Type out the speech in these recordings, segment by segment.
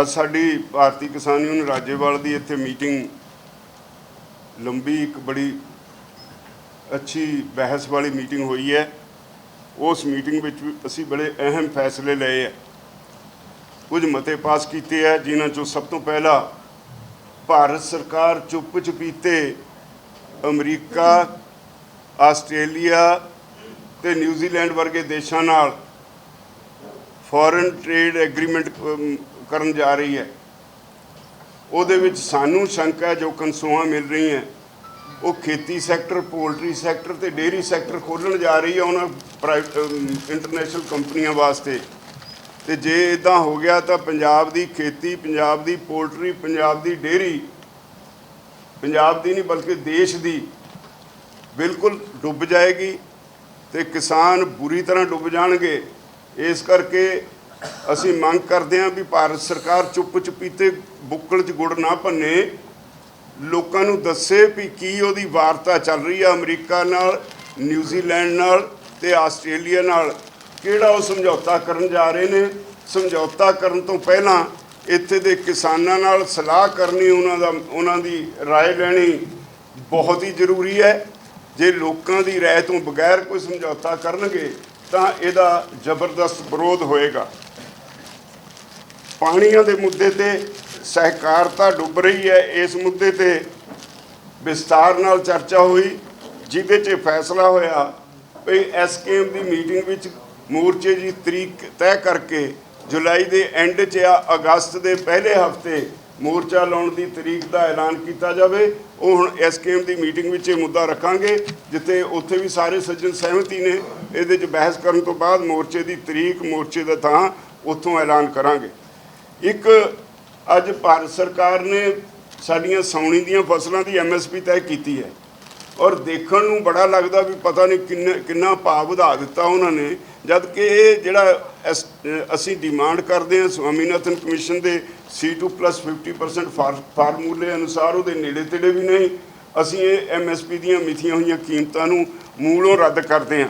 ਅੱਜ ਸਾਡੀ ਭਾਰਤੀ ਕਿਸਾਨ ਯੂਨੀਅਨ ਰਾਜੇਵਾਲ ਦੀ ਇੱਥੇ ਮੀਟਿੰਗ ਲੰਬੀ, ਇੱਕ ਬੜੀ ਅੱਛੀ ਬਹਿਸ ਵਾਲੀ ਮੀਟਿੰਗ ਹੋਈ ਹੈ। ਉਸ ਮੀਟਿੰਗ ਵਿੱਚ ਵੀ ਅਸੀਂ ਬੜੇ ਅਹਿਮ ਫੈਸਲੇ ਲਏ ਹੈ। ਕੁਝ ਮਤੇ ਪਾਸ ਕੀਤੇ ਹੈ, ਜਿਨ੍ਹਾਂ ਚੋਂ ਸਭ ਤੋਂ ਪਹਿਲਾ ਭਾਰਤ ਸਰਕਾਰ ਚੁੱਪ ਚੁਪੀਤੇ ਅਮਰੀਕਾ, ਆਸਟ੍ਰੇਲੀਆ ਤੇ ਨਿਊਜ਼ੀਲੈਂਡ ਵਰਗੇ ਦੇਸ਼ਾਂ ਨਾਲ ਫੋਰਨ ਟ੍ਰੇਡ ਐਗਰੀਮੈਂਟ ਕਰਨ ਜਾ ਰਹੀ ਹੈ। ਉਹਦੇ ਵਿੱਚ ਸਾਨੂੰ ਸ਼ੰਕਾ ਜੋ ਕਨਸੂਆਂ ਮਿਲ ਰਹੀਆਂ ਉਹ ਖੇਤੀ ਸੈਕਟਰ, ਪੋਲਟਰੀ ਸੈਕਟਰ ਤੇ ਡੇਅਰੀ ਸੈਕਟਰ ਖੋਲਣ ਜਾ ਰਹੀ ਹੈ ਉਹਨਾਂ ਪ੍ਰਾਈਵੇਟ ਇੰਟਰਨੈਸ਼ਨਲ ਕੰਪਨੀਆਂ ਵਾਸਤੇ। ਤੇ ਜੇ ਇਦਾਂ ਹੋ ਗਿਆ ਤਾਂ ਪੰਜਾਬ ਦੀ ਖੇਤੀ, ਪੰਜਾਬ ਦੀ ਪੋਲਟਰੀ, ਪੰਜਾਬ ਦੀ ਡੇਅਰੀ, ਪੰਜਾਬ ਦੀ ਨਹੀਂ ਬਲਕਿ ਦੇਸ਼ ਦੀ ਬਿਲਕੁਲ ਡੁੱਬ ਜਾਏਗੀ ਤੇ ਕਿਸਾਨ ਬੁਰੀ ਤਰ੍ਹਾਂ ਡੁੱਬ ਜਾਣਗੇ। ਇਸ ਕਰਕੇ ਅਸੀਂ ਮੰਗ ਕਰਦੇ ਹਾਂ ਵੀ ਭਾਰਤ ਸਰਕਾਰ ਚੁੱਪ ਚੁਪੀਤੇ ਬੁੱਕਲ 'ਚ ਗੁੜ ਨਾ ਭੰਨੇ ਲੋਕਾਂ ਨੂੰ ਦੱਸੇ ਵੀ ਕੀ ਉਹਦੀ ਵਾਰਤਾ ਚੱਲ ਰਹੀ ਆ ਅਮਰੀਕਾ ਨਾਲ ਨਿਊਜ਼ੀਲੈਂਡ ਨਾਲ ਤੇ ਆਸਟ੍ਰੇਲੀਆ ਨਾਲ ਕਿਹੜਾ ਉਹ ਸਮਝੌਤਾ ਕਰਨ ਜਾ ਰਹੇ ਨੇ ਸਮਝੌਤਾ ਕਰਨ ਤੋਂ ਪਹਿਲਾਂ ਇੱਥੇ ਦੇ ਕਿਸਾਨਾਂ ਨਾਲ ਸਲਾਹ ਕਰਨੀ ਉਹਨਾਂ ਦਾ ਉਹਨਾਂ ਦੀ رائے ਲੈਣੀ ਬਹੁਤ ਹੀ ਜ਼ਰੂਰੀ ਹੈ ਜੇ ਲੋਕਾਂ ਦੀ ਰਾਏ ਤੋਂ ਬਗੈਰ ਕੋਈ ਸਮਝੌਤਾ ਕਰਨਗੇ ਤਾਂ ਇਹਦਾ ਜ਼ਬਰਦਸਤ ਵਿਰੋਧ ਹੋਏਗਾ ਪਾਣੀਆਂ ਦੇ ਮੁੱਦੇ ਤੇ ਸਹਿਕਾਰਤਾ ਡੁੱਬ ਰਹੀ ਹੈ। ਇਸ ਮੁੱਦੇ ਤੇ ਵਿਸਤਾਰ ਨਾਲ ਚਰਚਾ ਹੋਈ, ਜਿਹਦੇ 'ਚ ਫੈਸਲਾ ਹੋਇਆ ਵੀ ਐਸਕੇਐਮ ਦੀ ਮੀਟਿੰਗ ਵਿੱਚ ਮੋਰਚੇ ਦੀ ਤਰੀਕ ਤੈਅ ਕਰਕੇ ਜੁਲਾਈ ਦੇ ਐਂਡ 'ਚ ਆ ਅਗਸਤ ਦੇ ਪਹਿਲੇ ਹਫ਼ਤੇ ਮੋਰਚਾ ਲਾਉਣ ਦੀ ਤਰੀਕ ਦਾ ਐਲਾਨ ਕੀਤਾ ਜਾਵੇ, ਉਹ ਹੁਣ ਐਸਕੇਐਮ ਦੀ ਮੀਟਿੰਗ ਵਿੱਚ ਇਹ ਮੁੱਦਾ ਰੱਖਾਂਗੇ, ਜਿੱਥੇ ਉੱਥੇ ਵੀ ਸਾਰੇ ਸੱਜਣ ਸਹਿਮਤੀ ਨੇ। ਇਹਦੇ 'ਚ ਬਹਿਸ ਕਰਨ ਤੋਂ ਬਾਅਦ ਮੋਰਚੇ ਦੀ ਤਰੀਕ ਮੋਰਚੇ ਦਾ ਥਾਂ ਉੱਥੋਂ ਐਲਾਨ ਕਰਾਂਗੇ। ਇੱਕ ਅੱਜ ਭਾਰਤ ਸਰਕਾਰ ਨੇ ਸਾਡੀਆਂ ਸਾਉਣੀ ਦੀਆਂ ਫਸਲਾਂ ਦੀ ਐਮਐਸਪੀ ਤੈਅ ਕੀਤੀ ਹੈ। ਔਰ ਦੇਖਣ ਨੂੰ ਬੜਾ ਲੱਗਦਾ ਵੀ ਪਤਾ ਨਹੀਂ ਕਿੰਨਾ ਕਿੰਨਾ ਭਾਅ ਵਧਾ ਦਿੱਤਾ ਉਹਨਾਂ ਨੇ ਜਦ ਕਿ ਇਹ ਜਿਹੜਾ ਅਸ- ਅਸੀਂ ਡਿਮਾਂਡ ਕਰਦੇ ਹਾਂ ਸਵਾਮੀਨਾਥਨ ਕਮਿਸ਼ਨ ਦੇ C2 50% ਫਾਰ- ਫਾਰਮੂਲੇ ਅਨੁਸਾਰ, ਉਹਦੇ ਨੇੜੇ ਤੇੜੇ ਵੀ ਨਹੀਂ, ਅਸੀਂ ਇਹ ਐਮਐਸਪੀ ਦੀਆਂ ਮਿਥੀਆਂ ਹੋਈਆਂ ਕੀਮਤਾਂ ਨੂੰ ਮੂਲੋਂ ਰੱਦ ਕਰਦੇ ਹਾਂ।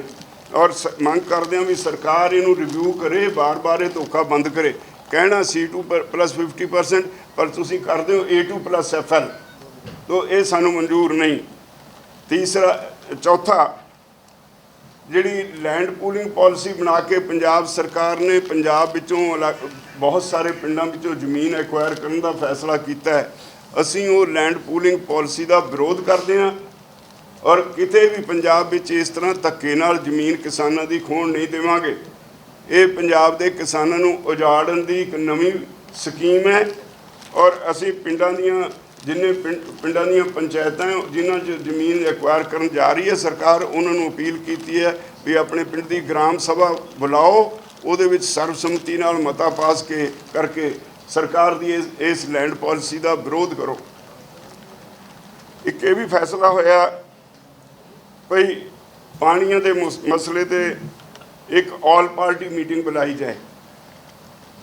ਔਰ ਸ- ਮੰਗ ਕਰਦੇ ਹਾਂ ਵੀ ਸਰਕਾਰ ਇਹਨੂੰ ਰਿਵਿਊ ਕਰੇ ਬਾਰ-ਬਾਰ ਇਹ ਧੋਖਾ ਬੰਦ ਕਰੇ। ਕਹਿਣਾ C2 ਪਲੱਸ 50% ਪਰ ਤੁਸੀਂ ਕਰਦੇ ਹੋ A2 ਪਲੱਸ FL ਤੋਂ ਇਹ ਸਾਨੂੰ ਮਨਜ਼ੂਰ ਨਹੀਂ। ਤੀਸਰਾ, ਚੌਥਾ, ਜਿਹੜੀ ਲੈਂਡ ਪੂਲਿੰਗ ਪਾਲਿਸੀ ਬਣਾ ਕੇ ਪੰਜਾਬ ਸਰਕਾਰ ਨੇ ਪੰਜਾਬ ਵਿੱਚੋਂ ਇਲਾ- ਬਹੁਤ ਸਾਰੇ ਪਿੰਡਾਂ ਵਿੱਚੋਂ ਜ਼ਮੀਨ ਐਕਵਾਇਰ ਕਰਨ ਦਾ ਫੈਸਲਾ ਕੀਤਾ ਹੈ। ਅਸੀਂ ਉਹ ਲੈਂਡ ਪੂਲਿੰਗ ਪਾਲਿਸੀ ਦਾ ਵਿਰੋਧ ਕਰਦੇ ਹਾਂ ਔਰ ਕਿਤੇ ਵੀ ਪੰਜਾਬ ਵਿੱਚ ਇਸ ਤਰ੍ਹਾਂ ਧੱਕੇ ਨਾਲ ਜ਼ਮੀਨ ਕਿਸਾਨਾਂ ਦੀ ਖੋਣ ਨਹੀਂ ਦੇਵਾਂਗੇ। ਇਹ ਪੰਜਾਬ ਦੇ ਕਿਸਾਨਾਂ ਨੂੰ ਉਜਾੜਨ ਦੀ ਇੱਕ ਨਵੀਂ ਸਕੀਮ ਹੈ ਔਰ ਅਸੀਂ ਪਿੰਡਾਂ ਦੀਆਂ ਜਿੰਨੇ ਪਿੰਡ- ਪਿੰਡਾਂ ਦੀਆਂ ਪੰਚਾਇਤਾਂ ਜਿਨ੍ਹਾਂ 'ਚ ਜ਼ਮੀਨ ਐਕਵਾਇਰ ਕਰਨ ਜਾ ਰਹੀ ਹੈ, ਸਰਕਾਰ ਉਹਨਾਂ ਨੂੰ ਅਪੀਲ ਕੀਤੀ ਹੈ ਵੀ ਆਪਣੇ ਪਿੰਡ ਦੀ ਗ੍ਰਾਮ ਸਭਾ ਬੁਲਾਓ, ਉਹਦੇ ਵਿੱਚ ਸਰਬਸੰਮਤੀ ਨਾਲ ਮਤਾ ਪਾਸ ਕੇ, ਕਰਕੇ ਸਰਕਾਰ ਦੀ ਇਸ- ਇਸ ਲੈਂਡ ਪਾਲਿਸੀ ਦਾ ਵਿਰੋਧ ਕਰੋ। ਇੱਕ ਇਹ ਵੀ ਫੈਸਲਾ ਹੋਇਆ, ਭਈ ਪਾਣੀਆਂ ਦੇ ਮੁਸ- ਮਸਲੇ ਤੇ ਇੱਕ ਆਲ ਪਾਰਟੀ ਮੀਟਿੰਗ ਬੁਲਾਈ ਜਾਏ।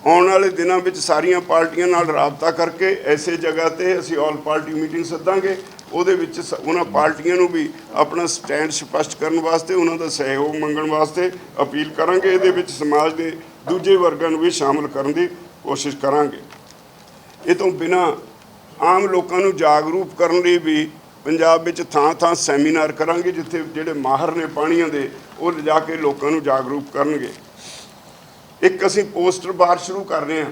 ਆਉਣ ਵਾਲੇ ਦਿਨਾਂ ਵਿੱਚ ਸਾਰੀਆਂ ਪਾਰਟੀਆਂ ਨਾਲ ਰਾਬਤਾ ਕਰਕੇ ਐਸੇ ਜਗ੍ਹਾ ਤੇ ਅਸੀਂ ਆਲ ਪਾਰਟੀ ਮੀਟਿੰਗ ਸੱਦਾਂਗੇ। ਉਹਦੇ ਵਿੱਚ ਸ- ਉਹਨਾਂ ਪਾਰਟੀਆਂ ਨੂੰ ਵੀ ਆਪਣਾ ਸਟੈਂਡ ਸਪਸ਼ਟ ਕਰਨ ਵਾਸਤੇ, ਉਹਨਾਂ ਦਾ ਸਹਿਯੋਗ ਮੰਗਣ ਵਾਸਤੇ ਅਪੀਲ ਕਰਾਂਗੇ। ਇਹਦੇ ਵਿੱਚ ਸਮਾਜ ਦੇ ਦੂਜੇ ਵਰਗਾਂ ਨੂੰ ਵੀ ਸ਼ਾਮਲ ਕਰਨ ਦੀ ਕੋਸ਼ਿਸ਼ ਕਰਾਂਗੇ। ਇਹ ਤੋਂ ਬਿਨਾ ਆਮ ਲੋਕਾਂ ਨੂੰ ਜਾਗਰੂਕ ਕਰਨ ਲਈ ਵੀ ਪੰਜਾਬ ਵਿੱਚ ਥਾਂ-ਥਾਂ ਸੈਮੀਨਾਰ ਕਰਾਂਗੇ ਜਿੱਥੇ ਜਿਹੜੇ ਮਾਹਰ ਨੇ ਪਾਣੀਆਂ ਦੇ, ਉਹ ਲਿਜਾ ਕੇ ਲੋਕਾਂ ਨੂੰ ਜਾਗਰੂਕ ਕਰਨਗੇ। ਇੱਕ ਅਸੀਂ ਪੋਸਟਰ ਬਾਹਰ ਸ਼ੁਰੂ ਕਰ ਰਹੇ ਹਾਂ।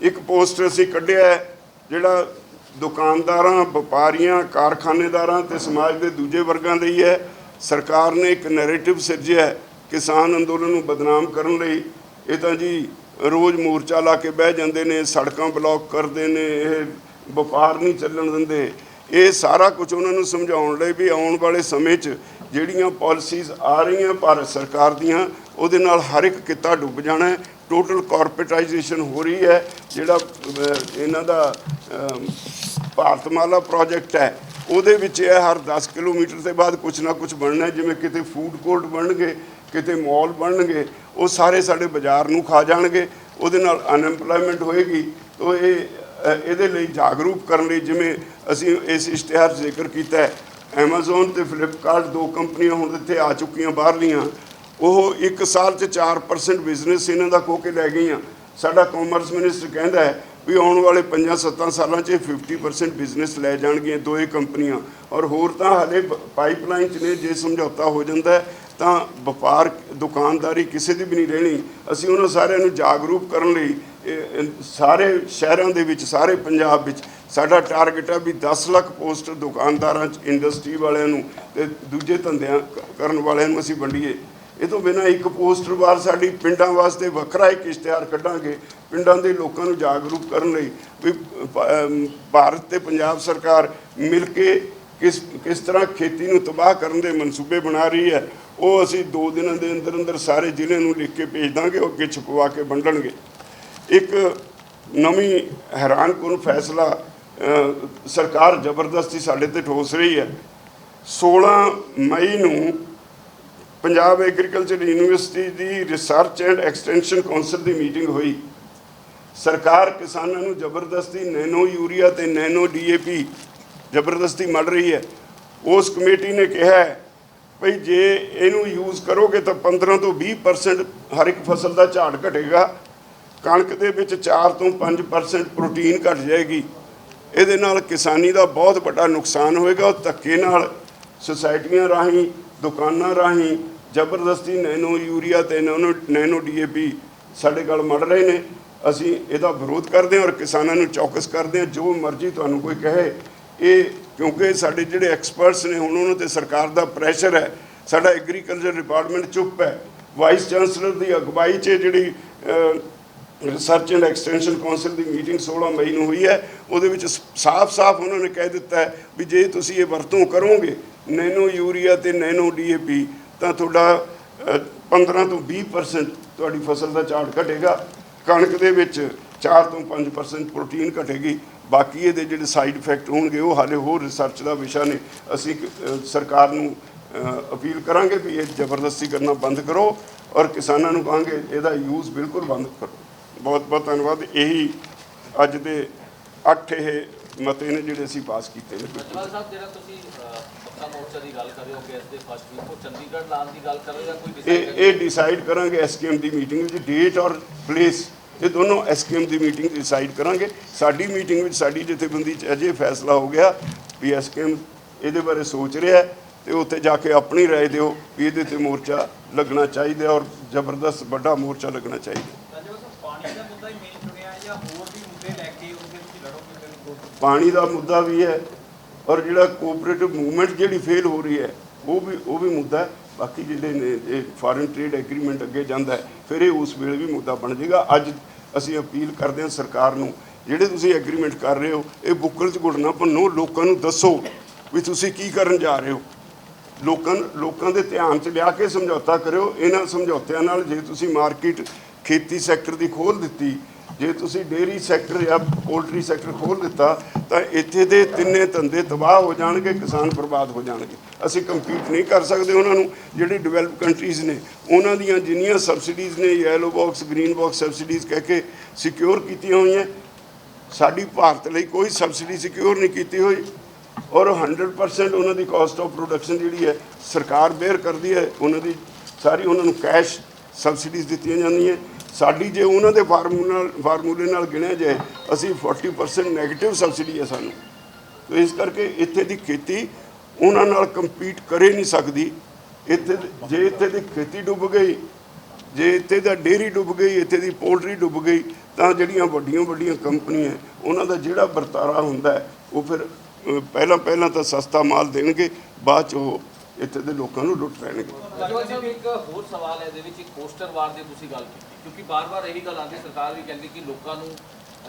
ਇੱਕ ਪੋਸਟਰ ਅਸੀਂ ਕੱਢਿਆ ਜਿਹੜਾ ਦੁਕਾਨਦਾਰਾਂ, ਵਪਾਰੀਆਂ, ਕਾਰਖਾਨੇਦਾਰਾਂ ਤੇ ਸਮਾਜ ਦੇ ਦੂਜੇ ਵਰਗਾਂ ਲਈ ਹੈ ਸਰਕਾਰ ਨੇ ਇੱਕ ਨੈਰੇਟਿਵ ਸਿਰਜਿਆ ਕਿਸਾਨ ਅੰਦੋਲਨ ਨੂੰ ਬਦਨਾਮ ਕਰਨ ਲਈ। ਇਹ ਤਾਂ ਜੀ ਰੋਜ਼ ਮੋਰਚਾ ਲਾ ਕੇ ਬਹਿ ਜਾਂਦੇ ਨੇ, ਸੜਕਾਂ ਬਲੌਕ ਕਰਦੇ ਨੇ, ਇਹ ਵਪਾਰ ਨਹੀਂ ਚੱਲਣ ਦਿੰਦੇ। ਇਹ ਸਾਰਾ ਕੁਝ ਉਹਨਾਂ ਨੂੰ ਸਮਝਾਉਣ ਲਈ ਵੀ ਆਉਣ ਵਾਲੇ ਸਮੇਂ 'ਚ ਜਿਹੜੀਆਂ ਪਾਲਿਸੀਜ਼ ਆ ਰਹੀਆਂ ਭਾਰਤ ਸਰਕਾਰ ਦੀਆਂ, ਉਹਦੇ ਨਾਲ ਹਰ ਇੱਕ ਕਿੱਤਾ ਡੁੱਬ ਜਾਣਾ ਟੋਟਲ ਕਾਰਪੋਰੇਟਾਈਜੇਸ਼ਨ ਹੋ ਰਹੀ ਹੈ। ਜਿਹੜਾ ਇਹਨਾਂ ਦਾ ਭਾਰਤਮਾਲਾ ਪ੍ਰੋਜੈਕਟ ਹੈ, ਉਹਦੇ ਵਿੱਚ ਇਹ ਹਰ 10 ਕਿਲੋਮੀਟਰ ਦੇ ਬਾਅਦ ਕੁਝ ਨਾ ਕੁਝ ਬਣਨਾ ਜਿਵੇਂ ਕਿਤੇ ਫੂਡ ਕੋਰਟ ਬਣਨਗੇ, ਕਿਤੇ ਮਾਲ ਬਣਨਗੇ, ਉਹ ਸਾਰੇ ਸਾਡੇ ਬਾਜ਼ਾਰ ਨੂੰ ਖਾ ਜਾਣਗੇ। ਉਹਦੇ ਨਾਲ ਅਨਐਮਪਲੋਇਮੈਂਟ ਹੋਏਗੀ। ਤੋ ਇਹ ਇਹਦੇ ਲਈ ਜਾਗਰੂਕ ਕਰਨ ਲਈ ਜਿਵੇਂ ਅਸੀਂ ਇਸ ਇਸ਼ਤਿਹਾਰ 'ਚ ਜ਼ਿਕਰ ਕੀਤਾ ਹੈ। ਐਮਾਜ਼ੋਨ ਤੇ ਫਲਿੱਪਕਾਰਟ ਦੋ ਕੰਪਨੀਆਂ ਹੁਣ ਇੱਥੇ ਆ ਚੁੱਕੀਆਂ ਬਾਹਰਲੀਆਂ। ਉਹ ਇੱਕ ਸਾਲ 'ਚ 4% ਬਿਜ਼ਨਸ ਇਹਨਾਂ ਦਾ ਖੋ ਕੇ ਲੈ ਗਈਆਂ। ਸਾਡਾ ਕਾਮਰਸ ਮਿਨਿਸਟਰ ਕਹਿੰਦਾ ਹੈ ਵੀ ਆਉਣ ਵਾਲੇ 5-7 ਸਾਲਾਂ 'ਚ ਇਹ 50% ਬਿਜ਼ਨਸ ਲੈ ਜਾਣਗੀਆਂ ਦੋਏ ਕੰਪਨੀਆਂ। ਔਰ ਹੋਰ ਤਾਂ ਹਲੇ ਪਾਈਪਲਾਈਨ 'ਚ ਨੇ, ਜੇ ਸਮਝੌਤਾ ਹੋ ਜਾਂਦਾ ਤਾਂ ਵਪਾਰ, ਦੁਕਾਨਦਾਰੀ ਕਿਸੇ ਦੀ ਵੀ ਨਹੀਂ ਰਹਿਣੀ। ਅਸੀਂ ਉਹਨਾਂ ਸਾਰਿਆਂ ਨੂੰ ਜਾਗਰੂਕ ਕਰਨ ਲਈ ਸਾਰੇ ਸ਼ਹਿਰਾਂ ਦੇ ਵਿੱਚ, ਸਾਰੇ ਪੰਜਾਬ ਵਿੱਚ ਸਾਡਾ ਟਾਰਗੇਟ ਹੈ ਵੀ 10 ਲੱਖ ਪੋਸਟ ਦੁਕਾਨਦਾਰਾਂ 'ਚ ਇੰਡਸਟਰੀ ਵਾਲਿਆਂ ਨੂੰ ਤੇ ਦੂਜੇ ਧੰਦਿਆਂ ਕਰਨ ਵਾਲਿਆਂ ਨੂੰ ਅਸੀਂ ਵੰਡੀਏ। ਇਹ ਤੋਂ ਬਿਨਾਂ ਇੱਕ ਪੋਸਟਰ ਵਾਰ ਸਾਡੀ ਪਿੰਡਾਂ ਵਾਸਤੇ ਵੱਖਰਾ ਇੱਕ ਇਸ਼ਤਿਹਾਰ ਕੱਢਾਂਗੇ, ਪਿੰਡਾਂ ਦੇ ਲੋਕਾਂ ਨੂੰ ਜਾਗਰੂਕ ਕਰਨ ਲਈ ਵੀ ਭਾਰਤ ਤੇ ਪੰਜਾਬ ਸਰਕਾਰ ਮਿਲ ਕੇ ਕਿਸ ਕਿਸ ਤਰ੍ਹਾਂ ਖੇਤੀ ਨੂੰ ਤਬਾਹ ਕਰਨ ਦੇ ਮਨਸੂਬੇ ਬਣਾ ਰਹੀ ਹੈ, ਉਹ ਅਸੀਂ 2 ਦਿਨਾਂ ਦੇ ਅੰਦਰ ਅੰਦਰ ਸਾਰੇ ਜ਼ਿਲ੍ਹੇ ਨੂੰ ਲਿਖ ਕੇ ਭੇਜ ਦਾਂਗੇ, ਉਹ ਕਿ ਛਪਵਾ ਕੇ ਵੰਡਣਗੇ। ਇੱਕ ਨਵੀਂ ਹੈਰਾਨਕੁਨ ਫੈਸਲਾ ਸਰਕਾਰ ਜ਼ਬਰਦਸਤੀ ਸਾਡੇ ਤੇ ਠੋਸ ਰਹੀ ਹੈ। 16 ਮਈ ਨੂੰ ਪੰਜਾਬ ਐਗਰੀਕਲਚਰ ਯੂਨੀਵਰਸਿਟੀ ਦੀ ਰਿਸਰਚ ਐਂਡ ਐਕਸਟੈਂਸ਼ਨ ਕੌਂਸਲ ਦੀ ਮੀਟਿੰਗ ਹੋਈ। ਸਰਕਾਰ ਕਿਸਾਨਾਂ ਨੂੰ ਜ਼ਬਰਦਸਤੀ ਨੈਨੋ ਯੂਰੀਆ ਤੇ ਨੈਨੋ ਡੀਏਪੀ ਜ਼ਬਰਦਸਤੀ ਮਿਲ ਰਹੀ ਹੈ। ਉਸ ਕਮੇਟੀ ਨੇ ਕਿਹਾ ਹੈ ਭਈ ਜੇ ਇਹਨੂੰ ਯੂਜ਼ ਕਰੋਗੇ ਤਾਂ 15 ਤੋਂ 20% ਹਰ ਇੱਕ ਫਸਲ ਦਾ ਝਾੜ ਘਟੇਗਾ। ਕਣਕ ਦੇ ਵਿੱਚ 4 ਤੋਂ 5% ਪ੍ਰੋਟੀਨ ਘਟ ਜਾਏਗੀ। ਇਹਦੇ ਨਾਲ ਕਿਸਾਨੀ ਦਾ ਬਹੁਤ ਵੱਡਾ ਨੁਕਸਾਨ ਹੋਏਗਾ। ਉਹ ਧੱਕੇ ਨਾਲ ਸੁਸਾਇਟੀਆਂ ਰਾਹੀਂ, ਦੁਕਾਨਾਂ ਰਾਹੀਂ ਜ਼ਬਰਦਸਤੀ ਨੈਨੋ ਯੂਰੀਆ ਤੇ ਨੈਨੋ ਨੈਨੋ ਡੀਏਪੀ ਸਾਡੇ ਕੋਲ ਮੜ ਰਹੇ ਨੇ। ਅਸੀਂ ਇਹਦਾ ਵਿਰੋਧ ਕਰਦੇ ਹਾਂ ਔਰ ਕਿਸਾਨਾਂ ਨੂੰ ਚੌਕਸ ਕਰਦੇ ਹਾਂ। ਜੋ ਮਰਜ਼ੀ ਤੁਹਾਨੂੰ ਕੋਈ ਕਹੇ, ਇਹ ਕਿਉਂਕਿ ਸਾਡੇ ਜਿਹੜੇ ਐਕਸਪਰਟਸ ਨੇ, ਹੁਣ ਉਹਨਾਂ ਤੇ ਸਰਕਾਰ ਦਾ ਪ੍ਰੈਸ਼ਰ ਹੈ। ਸਾਡਾ ਐਗਰੀਕਲਚਰ ਡਿਪਾਰਟਮੈਂਟ ਚੁੱਪ ਹੈ। ਵਾਈਸ ਚਾਂਸਲਰ ਦੀ ਅਗਵਾਈ 'ਚ ਜਿਹੜੀ ਰਿਸਰਚ ਐਂਡ ਐਕਸਟੈਂਸ਼ਨ ਕੌਂਸਲ ਦੀ ਮੀਟਿੰਗ 16 ਮਈ ਨੂੰ ਹੋਈ ਹੈ। ਉਹਦੇ ਵਿੱਚ ਸਾਫ਼-ਸਾਫ਼ ਉਹਨਾਂ ਨੇ ਕਹਿ ਦਿੱਤਾ ਵੀ ਜੇ ਤੁਸੀਂ ਇਹ ਵਰਤੋਂ ਕਰੋਗੇ ਨੈਨੋ ਯੂਰੀਆ ਤੇ ਨੈਨੋ ਡੀਏਪੀ ਤਾਂ ਤੁਹਾਡਾ ਅ, 15 ਤੋਂ 20% ਤੁਹਾਡੀ ਫਸਲ ਦਾ ਝਾੜ ਘਟੇਗਾ। ਕਣਕ ਦੇ ਵਿੱਚ 4 ਤੋਂ 5% ਪ੍ਰੋਟੀਨ ਘਟੇਗੀ। ਬਾਕੀ ਇਹਦੇ ਜਿਹੜੇ ਸਾਈਡ ਇਫੈਕਟ ਹੋਣਗੇ ਉਹ ਹਾਲੇ ਹੋਰ ਰਿਸਰਚ ਦਾ ਵਿਸ਼ਾ ਨੇ। ਅਸੀਂ ਸਰਕਾਰ ਨੂੰ ਅਪੀਲ ਕਰਾਂਗੇ ਵੀ ਇਹ ਜ਼ਬਰਦਸਤੀ ਕਰਨਾ ਬੰਦ ਕਰੋ ਔਰ ਕਿਸਾਨਾਂ ਨੂੰ ਕਹਾਂਗੇ ਇਹਦਾ ਯੂਜ਼ ਬਿਲਕੁਲ ਬੰਦ ਕਰੋ। ਬਹੁਤ ਬਹੁਤ ਧੰਨਵਾਦ ਇਹੀ ਅੱਜ ਦੇ 8 ਇਹ ਮਤੇ ਨੇ ਜਿਹੜੇ ਅਸੀਂ ਪਾਸ ਕੀਤੇ ਨੇ ਜਵਾਲ ਸਾਹਿਬ ਜਿਹੜਾ ਤੁਸੀਂ ਅਹ, ਪੱਕਾ ਮੋਰਚਾ ਦੀ ਗੱਲ ਕਰ ਰਹੇ ਹੋ ਕਿ ਇਸ ਦੇ ਫਸਟ ਵੀਕ ਉਹ ਚੰਡੀਗੜ੍ਹ ਲਾਉਣ ਦੀ ਗੱਲ ਕਰ ਰਹੇ ਹੋ ਜਾਂ ਕੋਈ ਇਹ ਡਿਸਾਈਡ ਇਹ ਡਿਸਾਈਡ ਕਰਾਂਗੇ ਐਸਕੇਐਮ ਦੀ ਮੀਟਿੰਗ ਵਿੱਚ ਡੇਟ ਔਰ ਪਲੇਸ ਇਹ ਦੋਨੋਂ ਐਸਕੇਐਮ ਦੀ ਮੀਟਿੰਗ ਡਿਸਾਈਡ ਕਰਾਂਗੇ ਸਾਡੀ ਮੀਟਿੰਗ ਵਿੱਚ ਸਾਡੀ ਜਥੇਬੰਦੀ ਚ ਅਜੇ ਫੈਸਲਾ ਹੋ ਗਿਆ ਵੀ ਐਸਕੇਐਮ ਇਹਦੇ ਬਾਰੇ ਸੋਚ ਰਿਹਾ ਹੈ ਤੇ ਉੱਥੇ ਜਾ ਕੇ ਆਪਣੀ رائے ਦਿਓ ਵੀ ਇਹਦੇ ਤੇ ਮੋਰਚਾ ਲੱਗਣਾ ਚਾਹੀਦਾ ਔਰ ਜ਼ਬਰਦਸਤ ਵੱਡਾ ਮੋਰਚਾ ਲੱਗਣਾ ਚਾਹੀਦਾ ਪਾਣੀ ਦਾ ਮੁੱਦਾ ਵੀ ਹੈ ਔਰ ਜਿਹੜਾ ਕੋਆਪਰੇਟਿਵ ਮੂਵਮੈਂਟ ਜਿਹੜੀ ਫੇਲ ਹੋ ਰਹੀ ਹੈ, ਉਹ ਵੀ ਉਹ ਵੀ ਮੁੱਦਾ ਬਾਕੀ ਜਿਹੜੇ ਨੇ, ਇਹ ਫਾਰਨ ਟ੍ਰੇਡ ਐਗਰੀਮੈਂਟ ਅੱਗੇ ਜਾਂਦਾ ਹੈ, ਫਿਰ ਇਹ ਉਸ ਵੇਲੇ ਵੀ ਮੁੱਦਾ ਬਣ ਜਾਏਗਾ। ਅੱਜ ਅਸੀਂ ਅਪੀਲ ਕਰਦੇ ਹਾਂ ਸਰਕਾਰ ਨੂੰ, ਜਿਹੜੇ ਤੁਸੀਂ ਐਗਰੀਮੈਂਟ ਕਰ ਰਹੇ ਹੋ, ਇਹ ਬੁੱਕਲ 'ਚ ਗੁੜਨਾ ਭੰਨੋ, ਲੋਕਾਂ ਨੂੰ ਦੱਸੋ ਵੀ ਤੁਸੀਂ ਕੀ ਕਰਨ ਜਾ ਰਹੇ ਹੋ। ਲੋਕਾਂ ਲੋਕਾਂ ਦੇ ਧਿਆਨ 'ਚ ਲਿਆ ਕੇ ਸਮਝੌਤਾ ਕਰਿਓ। ਇਹਨਾਂ ਸਮਝੌਤਿਆਂ ਨਾਲ ਜੇ ਤੁਸੀਂ ਮਾਰਕੀਟ ਖੇਤੀ ਸੈਕਟਰ ਦੀ ਖੋਲ ਦਿੱਤੀ ਜੇ ਤੁਸੀਂ ਡੇਅਰੀ ਸੈਕਟਰ ਜਾਂ ਪੋਲਟਰੀ ਸੈਕਟਰ ਖੋਲ ਦਿੱਤਾ, ਤਾਂ ਇੱਥੇ ਦੇ ਤਿੰਨੇ ਧੰਦੇ ਤਬਾਹ ਹੋ ਜਾਣਗੇ, ਕਿਸਾਨ ਬਰਬਾਦ ਹੋ ਜਾਣਗੇ। ਅਸੀਂ ਕੰਪੀਟ ਨਹੀਂ ਕਰ ਸਕਦੇ ਉਹਨਾਂ ਨੂੰ। ਜਿਹੜੀ ਡਿਵੈਲਪ ਕੰਟਰੀਜ਼ ਨੇ, ਉਹਨਾਂ ਦੀਆਂ ਜਿੰਨੀਆਂ ਸਬਸਿਡੀਜ਼ ਨੇ yellow box green box subsidies ਕਹਿ ਕੇ ਸਿਕਿਉਰ ਕੀਤੀਆਂ ਹੋਈਆਂ। ਸਾਡੀ ਭਾਰਤ ਲਈ ਕੋਈ ਸਬਸਿਡੀ ਸਿਕਿਉਰ ਨਹੀਂ ਕੀਤੀ ਹੋਈ। ਔਰ 100% ਉਹਨਾਂ ਦੀ ਕਾਸਟ ਆਫ ਪ੍ਰੋਡਕਸ਼ਨ ਜਿਹੜੀ ਹੈ, ਸਰਕਾਰ ਬੇਅਰ ਕਰਦੀ ਹੈ। ਉਹਨਾਂ ਦੀ ਸਾਰੀ ਉਹਨਾਂ ਨੂੰ ਕੈਸ਼ ਸਬਸਿਡੀਜ਼ ਦਿੱਤੀਆਂ ਜਾਂਦੀਆਂ। ਸਾਡੀ ਜੇ ਉਹਨਾਂ ਦੇ ਫਾਰਮੂਲਾ ਫਾਰਮੂਲੇ ਨਾਲ ਗਿਣਿਆ ਜਾਏ, ਅਸੀਂ 40% 네ਗੇਟਿਵ ਸਬਸਿਡੀ ਹੈ ਸਾਨੂੰ। ਤੋ ਇਸ ਕਰਕੇ ਇੱਥੇ ਦੀ ਖੇਤੀ ਉਹਨਾਂ ਨਾਲ ਕੰਪੀਟ ਕਰੇ ਨਹੀਂ ਸਕਦੀ। ਇੱਥੇ ਜੇ ਇੱਥੇ ਦੀ ਖੇਤੀ ਡੁੱਬ ਗਈ, ਜੇ ਇੱਥੇ ਦਾ ਡੇਅਰੀ ਡੁੱਬ ਗਈ, ਇੱਥੇ ਦੀ ਪੋਲਟਰੀ ਡੁੱਬ ਗਈ, ਤਾਂ ਜਿਹੜੀਆਂ ਵੱਡੀਆਂ ਵੱਡੀਆਂ ਕੰਪਨੀਆਂ ਉਹਨਾਂ ਦਾ ਜਿਹੜਾ ਵਰਤਾਰਾ ਹੁੰਦਾ ਉਹ ਫਿਰ ਪਹਿਲਾਂ ਪਹਿਲਾਂ ਤਾਂ ਸਸਤਾ ਮਾਲ ਦੇਣਗੇ, ਬਾਅਦ ਚ ਉਹ ਇੱਥੇ ਦੇ ਲੋਕਾਂ ਨੂੰ ਲੁੱਟ ਲੈਣਗੇ ਜਵਾਲ ਸਾਹਿਬ ਇੱਕ ਹੋਰ ਸਵਾਲ ਹੈ ਇਹਦੇ ਵਿੱਚ ਇੱਕ ਪੋਸਟਰ ਵਾਰ ਦੀ ਤੁਸੀਂ ਗੱਲ ਕੀਤੀ ਕਿਉਂਕਿ ਬਾਰ-ਬਾਰ ਇਹੀ ਗੱਲ ਆਉਂਦੀ ਸਰਕਾਰ ਵੀ ਕਹਿੰਦੀ ਕਿ ਲੋਕਾਂ ਨੂੰ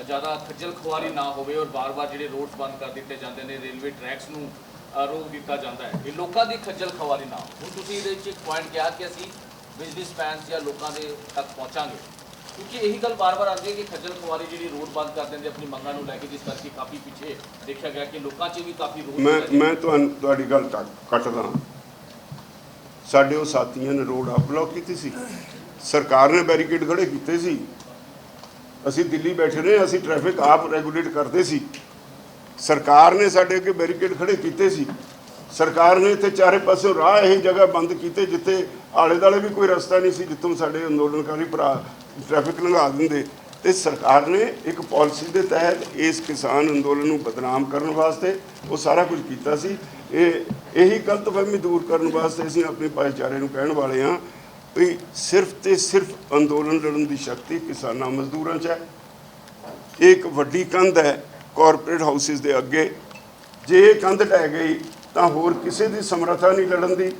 ਜ਼ਿਆਦਾ ਖੱਜਲ ਖੁਆਰੀ ਨਾ ਹੋਵੇ ਔਰ ਬਾਰ-ਬਾਰ ਜਿਹੜੇ ਰੋਡਸ ਬੰਦ ਕਰ ਦਿੱਤੇ ਜਾਂਦੇ ਨੇ ਰੇਲਵੇ ਟਰੈਕਸ ਨੂੰ ਰੋਕ ਦਿੱਤਾ ਜਾਂਦਾ ਹੈ ਇਹ ਲੋਕਾਂ ਦੀ ਖੱਜਲ ਖੁਆਰੀ ਨਾ। ਹੁਣ ਤੁਸੀਂ ਇਹਦੇ ਵਿੱਚ ਇੱਕ ਪੁਆਇੰਟ ਕਿਹਾ ਕਿ ਅਸੀਂ ਬਿਜ਼ਨਸਮੈਨਸ ਜਾਂ ਲੋਕਾਂ ਦੇ ਤੱਕ ਪਹੁੰਚਾਂਗੇ ਕਿਉਂਕਿ ਇਹੀ ਗੱਲ ਬਾਰ-ਬਾਰ ਆਉਂਦੀ ਹੈ ਕਿ ਖੱਜਲ ਖੁਆਰੀ ਜਿਹੜੀ ਰੋਡ ਬੰਦ ਕਰ ਦਿੰਦੇ ਆਪਣੀ ਮੰਗਾਂ ਨੂੰ ਲੈ ਕੇ ਜਿਸ ਕਰਕੇ ਕਾਫੀ ਪਿੱਛੇ ਦੇਖਿਆ ਗਿਆ ਕਿ ਲੋਕਾਂ 'ਚ ਵੀ ਕਾਫੀ ਰੋਸ ਮੈਂ। ਮੈਂ ਤੁਹਾਨੂੰ ਤੁਹਾਡੀ ਗੱਲ ਕੱਟ- ਕੱਟਦਾ ਹਾਂ। ਸਾਡੇ ਉਹ ਸਾਥੀਆਂ ਨੇ ਰੋਡ ਆਪ ਬਲੌਕ ਕੀਤੀ ਸੀ। ਸਰਕਾਰ ਨੇ ਬੈਰੀਕੇਡ ਖੜੇ ਕੀਤੇ ਸੀ। ਅਸੀਂ ਦਿੱਲੀ ਬੈਠੇ ਰਹੇ, ਅਸੀਂ ਟ੍ਰੈਫਿਕ ਆਪ ਰੈਗੂਲੇਟ ਕਰਦੇ ਸੀ। ਸਰਕਾਰ ਨੇ ਸਾਡੇ ਅੱਗੇ ਬੈਰੀਕੇਡ ਖੜੇ ਕੀਤੇ ਸੀ। ਸਰਕਾਰ ਨੇ ਇੱਥੇ ਚਾਰੇ ਪਾਸਿਓਂ ਰਾਹ ਇਹ ਜਗ੍ਹਾ ਬੰਦ ਕੀਤੇ, ਜਿੱਥੇ ਆਲੇ ਦਾਲੇ ਵੀ ਕੋਈ ਰਸਤਾ ਨਹੀਂ ਸੀ, ਜਿੱਥੋਂ ਸਾਡੇ ਅੰਦੋਲਨਕਾਰੀ ਭਰਾ ਟ੍ਰੈਫਿਕ ਲੰਘਾ ਦਿੰਦੇ। ਤੇ ਸਰਕਾਰ ਨੇ ਇੱਕ ਪਾਲਿਸੀ ਦੇ ਤਹਿਤ ਇਸ ਕਿਸਾਨ ਅੰਦੋਲਨ ਨੂੰ ਬਦਨਾਮ ਕਰਨ ਵਾਸਤੇ ਉਹ ਸਾਰਾ ਕੁਝ ਕੀਤਾ ਸੀ। ਇਹ, ਇਹੀ ਗਲਤਫਹਿਮੀ ਦੂਰ ਕਰਨ ਵਾਸਤੇ ਅਸੀਂ ਆਪਣੇ ਭਾਈਚਾਰੇ ਨੂੰ ਕਹਿਣ ਵਾਲੇ ਹਾਂ ਵੀ ਸਿਰਫ ਤੇ ਸਿਰਫ ਅੰਦੋਲਨ ਲੜਨ ਦੀ ਸ਼ਕਤੀ ਕਿਸਾਨਾਂ ਮਜ਼ਦੂਰਾਂ 'ਚ ਹੈ। ਇਹ ਇੱਕ ਵੱਡੀ ਕੰਧ ਹੈ ਕਾਰਪੋਰੇਟ ਹਾਊਸਿਸ ਦੇ ਅੱਗੇ। ਜੇ ਇਹ ਕੰਧ ਢਹਿ ਗਈ ਤਾਂ ਹੋਰ ਕਿਸੇ ਦੀ ਸਮਰੱਥਾ ਨਹੀਂ ਲੜਨ ਦੀ।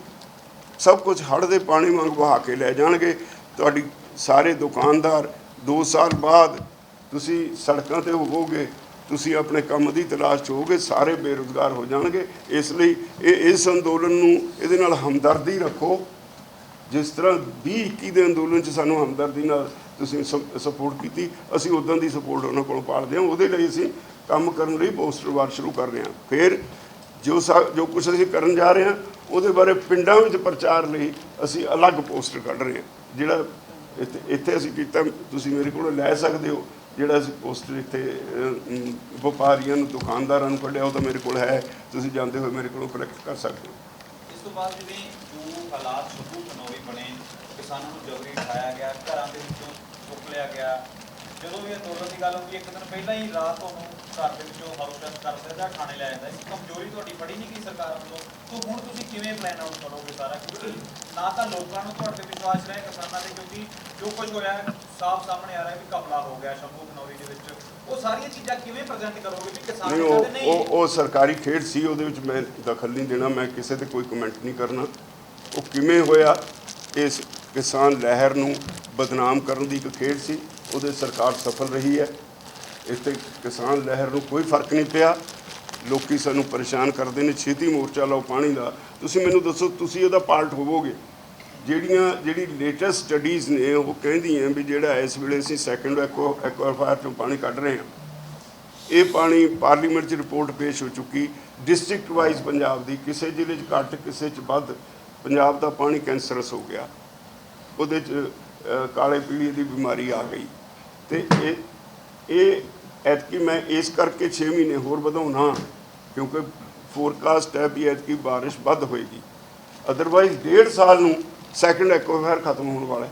ਸਭ ਕੁਝ ਹੜ੍ਹ ਦੇ ਪਾਣੀ ਵਾਂਗ ਵਹਾ ਕੇ ਲੈ ਜਾਣਗੇ। ਤੁਹਾਡੀ ਸਾਰੇ ਦੁਕਾਨਦਾਰ 2 ਸਾਲ ਬਾਅਦ ਤੁਸੀਂ ਸੜਕਾਂ ਤੇ ਹੋਵੋਗੇ, ਤੁਸੀਂ ਆਪਣੇ ਕੰਮ ਦੀ ਤਲਾਸ਼ 'ਚ ਹੋਗੇ ਸਾਰੇ ਬੇਰੁਜ਼ਗਾਰ ਹੋ ਜਾਣਗੇ। ਇਸ ਲਈ ਇਹ, ਇਸ ਅੰਦੋਲਨ ਨੂੰ ਇਹਦੇ ਨਾਲ ਹਮਦਰਦੀ ਰੱਖੋ। ਜਿਸ ਤਰ੍ਹਾਂ 20 21 ਦੇ ਅੰਦੋਲਨ 'ਚ ਸਾਨੂੰ ਹਮਦਰਦੀ ਨਾਲ ਤੁਸੀਂ ਸਪੋਰਟ ਕੀਤੀ, ਅਸੀਂ ਉਦੋਂ ਦੀ ਸਪੋਰਟ ਉਹਨਾਂ ਕੋਲੋਂ ਪਾਲਦੇ ਹਾਂ। ਉਹਦੇ ਲਈ ਅਸੀਂ ਕੰਮ ਕਰਨ ਲਈ ਪੋਸਟਰ ਵਾਰ ਸ਼ੁਰੂ ਕਰ ਰਹੇ ਹਾਂ। ਫਿਰ ਜੋ ਸਾ- ਜੋ ਕੁਝ ਅਸੀਂ ਕਰਨ ਜਾ ਰਹੇ ਹਾਂ, ਉਹਦੇ ਬਾਰੇ ਪਿੰਡਾਂ ਵਿੱਚ ਪ੍ਰਚਾਰ ਲਈ ਅਸੀਂ ਅਲੱਗ ਪੋਸਟਰ ਕੱਢ ਰਹੇ ਹਾਂ, ਜਿਹੜਾ ਇੱਥੇ ਇੱਥੇ ਅਸੀਂ ਕੀਤਾ, ਤੁਸੀਂ ਮੇਰੇ ਕੋਲੋਂ ਲੈ ਸਕਦੇ ਹੋ। ਜਿਹੜਾ ਅਸੀਂ ਪੋਸਟਰ ਇੱਥੇ ਵਪਾਰੀਆਂ ਨੂੰ, ਦੁਕਾਨਦਾਰਾਂ ਨੂੰ ਕੱਢਿਆ, ਉਹ ਤਾਂ ਮੇਰੇ ਕੋਲ ਹੈ। ਤੁਸੀਂ ਜਾਂਦੇ ਹੋਏ ਮੇਰੇ ਕੋਲੋਂ ਕਲੈਕਟ ਕਰ ਸਕਦੇ ਹੋ। ਇਸ ਤੋਂ ਬਾਅਦ ਜਿਵੇਂ ਜੋ ਹਾਲਾਤ ਸ਼ੁਰੂ ਖਨੌਰੀ ਬਣੇ, ਕਿਸਾਨਾਂ ਨੂੰ ਜਬਰੀ ਉਠਾਇਆ ਗਿਆ, ਘਰਾਂ ਦੇ ਵਿੱਚੋਂ ਚੁੱਕ ਲਿਆ ਗਿਆ ਜਦੋਂ ਵੀ ਅੰਦੋਲਨ ਦੀ ਗੱਲ ਹੁੰਦੀ ਇੱਕ ਦਿਨ ਪਹਿਲਾਂ ਹੀ ਰਾਤ ਤੁਹਾਨੂੰ ਘਰ ਦੇ ਵਿੱਚੋਂ ਹਾਊਸ ਅਰੈਸਟ ਕਰ ਦਿੰਦਾ ਥਾਣੇ ਲੈ ਜਾਂਦਾ ਇਸ ਕਮਜ਼ੋਰੀ ਤੁਹਾਡੀ ਫੜੀ ਨਹੀਂ ਗਈ ਸਰਕਾਰ ਵੱਲੋਂ? ਤੋਂ ਹੁਣ ਤੁਸੀਂ ਕਿਵੇਂ ਪਲਾਨ ਆਊਟ ਕਰੋਗੇ ਸਾਰਾ ਕਿਉਂਕਿ ਨਾ ਤਾਂ ਲੋਕਾਂ ਨੂੰ ਤੁਹਾਡੇ ਤੇ ਵਿਸ਼ਵਾਸ ਰਹੇ ਕਿਸਾਨਾਂ ਤੇ ਕਿਉਂਕਿ ਜੋ ਕੁਝ ਹੋਇਆ ਸਾਫ਼ ਸਾਹਮਣੇ ਆ ਰਿਹਾ ਵੀ ਕਪਲਾ ਹੋ ਗਿਆ ਸ਼ੰਭੂ ਖਨੌਰੀ ਦੇ ਵਿੱਚ। ਉਹ ਸਾਰੀਆਂ ਚੀਜ਼ਾਂ ਕਿਵੇਂ ਪ੍ਰੈਜ਼ੈਂਟ ਕਰੋਗੇ ਵੀ ਕਿਸਾਨ ਕਹਿੰਦੇ ਨਹੀਂ? ਉਹ ਉਹ ਸਰਕਾਰੀ ਖੇਡ ਸੀ ਉਹਦੇ ਵਿੱਚ ਮੈਂ ਦਖਲ ਨਹੀਂ ਦੇਣਾ ਮੈਂ ਕਿਸੇ ਤੇ ਕੋਈ ਕਮੈਂਟ ਨਹੀਂ ਕਰਨਾ। ਉਹ ਕਿਵੇਂ ਹੋਇਆ? ਇਸ ਕਿਸਾਨ ਲਹਿਰ ਨੂੰ ਬਦਨਾਮ ਕਰਨ ਦੀ ਇੱਕ ਖੇਡ ਸੀ। ਉਹਦੇ ਸਰਕਾਰ ਸਫਲ ਰਹੀ ਹੈ। ਇੱਥੇ ਕਿਸਾਨ ਲਹਿਰ ਨੂੰ ਕੋਈ ਫ਼ਰਕ ਨਹੀਂ ਪਿਆ। ਲੋਕੀ ਸਾਨੂੰ ਪਰੇਸ਼ਾਨ ਕਰਦੇ ਨੇ। ਛੇਤੀ ਮੋਰਚਾ ਲਾਓ ਪਾਣੀ ਦਾ। ਤੁਸੀਂ ਮੈਨੂੰ ਦੱਸੋ, ਤੁਸੀਂ ਉਹਦਾ ਪਾਰਟ ਹੋਵੋਗੇ? ਜਿਹੜੀਆਂ, ਜਿਹੜੀ ਲੇਟੈਸਟ ਸਟੱਡੀਜ਼ ਨੇ, ਉਹ ਕਹਿੰਦੀਆਂ ਵੀ ਜਿਹੜਾ ਇਸ ਵੇਲੇ ਅਸੀਂ ਸੈਕੰਡ ਐਕੋ ਐਕਵਾਫਾਇਰ ਤੋਂ ਪਾਣੀ ਕੱਢ ਰਹੇ ਹਾਂ। ਇਹ ਪਾਣੀ ਪਾਰਲੀਮੈਂਟ 'ਚ ਰਿਪੋਰਟ ਪੇਸ਼ ਹੋ ਚੁੱਕੀ। ਡਿਸਟ੍ਰਿਕਟ ਵਾਈਜ਼ ਪੰਜਾਬ ਦੀ ਕਿਸੇ ਜ਼ਿਲ੍ਹੇ 'ਚ ਘੱਟ, ਕਿਸੇ 'ਚ ਵੱਧ, ਪੰਜਾਬ ਦਾ ਪਾਣੀ ਕੈਂਸਰਸ ਹੋ ਗਿਆ। ਉਹਦੇ 'ਚ ਕਾਲੇ ਪੀਲੀਏ ਦੀ ਬਿਮਾਰੀ ਆ ਗਈ। ਤੇ ਇਹ ਇਹ ਐਤਕੀ ਮੈਂ ਇਸ ਕਰਕੇ 6 ਮਹੀਨੇ ਹੋਰ ਵਧਾਉਣਾ ਕਿਉਂਕਿ ਫੋਰਕਾਸਟ ਹੈ ਵੀ ਐਤਕੀ ਬਾਰਿਸ਼ ਵੱਧ ਹੋਏਗੀ। ਅਦਰਵਾਈਜ਼ ਡੇਢ ਸਾਲ ਨੂੰ ਸੈਕੰਡ ਐਕਵਾਫਾਇਰ ਖਤਮ ਹੋਣ ਵਾਲਾ ਹੈ।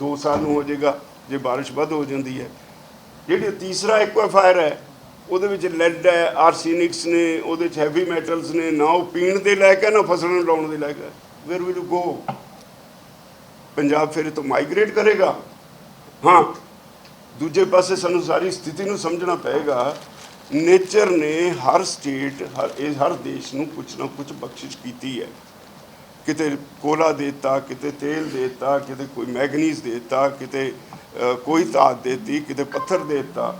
2 ਸਾਲ ਨੂੰ ਹੋ ਜਾਏਗਾ, ਜੇ ਬਾਰਿਸ਼ ਵੱਧ ਹੋ ਜਾਂਦੀ ਹੈ। ਜਿਹੜੀ ਤੀਸਰਾ ਐਕਵਾਫਾਇਰ ਹੈ, ਉਹਦੇ ਵਿੱਚ ਲੈਡ ਹੈ ਆਰਸੈਨਿਕਸ ਨੇ, ਉਹਦੇ ਚ ਹੈਵੀ ਮੈਟਲਸ ਨੇ, ਨਾ ਉਹ ਪੀਣ ਦੇ ਲਾਇਕ ਹੈ, ਨਾ ਫਸਲਾਂ ਨੂੰ ਲਾਉਣ ਦੇ ਲਾਇਕ ਹੈ। ਵੇਰ ਵਿਲ ਗੋ ਪੰਜਾਬ ਫਿਰ ਇਹ ਤੋਂ ਮਾਈਗ੍ਰੇਟ ਕਰੇਗਾ। ਹਾਂ ਦੂਜੇ ਪਾਸੇ ਸਾਨੂੰ ਸਾਰੀ ਸਥਿਤੀ ਨੂੰ ਸਮਝਣਾ ਪਏਗਾ। ਨੇਚਰ ਨੇ ਹਰ ਸਟੇਟ ਹਰ ਇਹ ਹਰ ਦੇਸ਼ ਨੂੰ ਕੁਝ ਨਾ ਕੁਝ ਬਖਸ਼ਿਸ਼ ਕੀਤੀ ਹੈ। ਕਿਤੇ ਕੋਲਾ ਦੇਤਾ ਕਿਤੇ ਤੇਲ ਦੇਤਾ ਕਿਤੇ ਕੋਈ ਮੈਗਨੀਜ਼ ਦੇਤਾ ਕਿਤੇ ਕੋਈ ਧਾਤ ਦੇਤੀ ਕਿਤੇ ਪੱਥਰ ਦੇਤਾ।